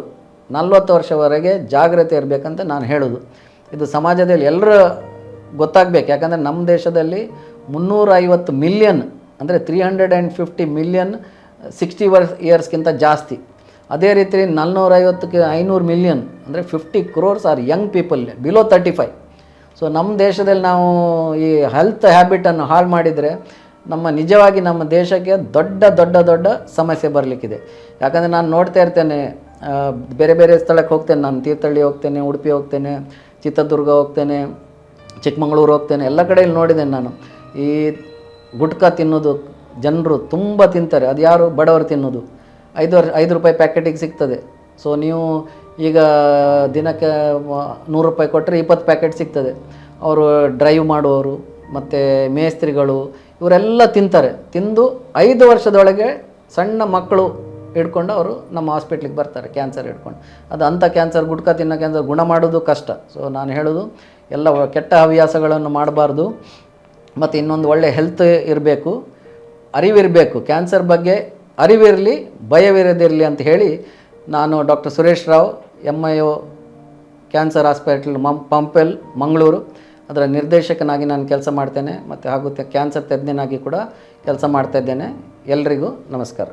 ನಲ್ವತ್ತು ವರ್ಷವರೆಗೆ ಜಾಗ್ರತೆ ಇರಬೇಕಂತ ನಾನು ಹೇಳೋದು. ಇದು ಸಮಾಜದಲ್ಲಿ ಎಲ್ಲರೂ ಗೊತ್ತಾಗಬೇಕು. ಯಾಕಂದರೆ ನಮ್ಮ ದೇಶದಲ್ಲಿ ಮುನ್ನೂರ ಐವತ್ತು ಮಿಲಿಯನ್, ಅಂದರೆ three hundred and fifty million sixty verse ಇಯರ್ಸ್ಗಿಂತ ಜಾಸ್ತಿ. ಅದೇ ರೀತಿ ನಾಲ್ನೂರೈವತ್ತಕ್ಕೆ ಐನೂರು ಮಿಲಿಯನ್ ಅಂದರೆ fifty crores are young people below thirty five so ನಮ್ಮ ದೇಶದಲ್ಲಿ ನಾವು ಈ ಹೆಲ್ತ್ ಹ್ಯಾಬಿಟನ್ನು ಹಾಳು ಮಾಡಿದರೆ ನಮ್ಮ ನಿಜವಾಗಿ ನಮ್ಮ ದೇಶಕ್ಕೆ ದೊಡ್ಡ ದೊಡ್ಡ ದೊಡ್ಡ ಸಮಸ್ಯೆ ಬರಲಿಕ್ಕಿದೆ. ಯಾಕಂದರೆ ನಾನು ನೋಡ್ತಾ ಇರ್ತೇನೆ ಬೇರೆ ಬೇರೆ ಸ್ಥಳಕ್ಕೆ ಹೋಗ್ತೇನೆ, ನಾನು ತೀರ್ಥಹಳ್ಳಿ ಹೋಗ್ತೇನೆ, ಉಡುಪಿ ಹೋಗ್ತೇನೆ, ಚಿತ್ರದುರ್ಗ ಹೋಗ್ತೇನೆ, ಚಿಕ್ಕಮಗಳೂರು ಹೋಗ್ತೇನೆ, ಎಲ್ಲ ಕಡೆಯಲ್ಲಿ ನೋಡಿದ್ದೇನೆ ನಾನು. ಈ ಗುಟ್ಕಾ ತಿನ್ನೋದು ಜನರು ತುಂಬ ತಿಂತಾರೆ. ಅದು ಯಾರು? ಬಡವರು ತಿನ್ನೋದು. ಐದು ವರ್ಷ ಐದು ರೂಪಾಯಿ ಪ್ಯಾಕೆಟಿಗೆ ಸಿಗ್ತದೆ. ಸೊ ನೀವು ಈಗ ದಿನಕ್ಕೆ ನೂರು ರೂಪಾಯಿ ಕೊಟ್ಟರೆ ಇಪ್ಪತ್ತು ಪ್ಯಾಕೆಟ್ ಸಿಗ್ತದೆ. ಅವರು ಡ್ರೈವ್ ಮಾಡುವವರು, ಮತ್ತು ಮೇಸ್ತ್ರಿಗಳು, ಇವರೆಲ್ಲ ತಿಂತಾರೆ. ತಿಂದು ಐದು ವರ್ಷದೊಳಗೆ ಸಣ್ಣ ಮಕ್ಕಳು ಹಿಡ್ಕೊಂಡು ಅವರು ನಮ್ಮ ಹಾಸ್ಪಿಟ್ಲಿಗೆ ಬರ್ತಾರೆ, ಕ್ಯಾನ್ಸರ್ ಹಿಡ್ಕೊಂಡು. ಅದು ಅಂಥ ಕ್ಯಾನ್ಸರ್, ಗುಟ್ಕಾ ತಿನ್ನೋ ಕ್ಯಾನ್ಸರ್ ಗುಣ ಮಾಡೋದು ಕಷ್ಟ. ಸೊ ನಾನು ಹೇಳೋದು, ಎಲ್ಲ ಕೆಟ್ಟ ಹವ್ಯಾಸಗಳನ್ನು ಮಾಡಬಾರ್ದು. ಮತ್ತು ಇನ್ನೊಂದು ಒಳ್ಳೆ ಹೆಲ್ತ್ ಇರಬೇಕು, ಅರಿವಿರಬೇಕು. ಕ್ಯಾನ್ಸರ್ ಬಗ್ಗೆ ಅರಿವಿರಲಿ, ಭಯವಿರದಿರಲಿ ಅಂತ ಹೇಳಿ ನಾನು doctor Suresh Rao M I O cancer hospital ಮಂ Pumpwell Mangaluru ಅದರ ನಿರ್ದೇಶಕನಾಗಿ ನಾನು ಕೆಲಸ ಮಾಡ್ತೇನೆ. ಮತ್ತು ಹಾಗೂ ಕ್ಯಾನ್ಸರ್ ತಜ್ಞನಾಗಿ ಕೂಡ ಕೆಲಸ ಮಾಡ್ತಾ ಇದ್ದೇನೆ. ಎಲ್ರಿಗೂ ನಮಸ್ಕಾರ.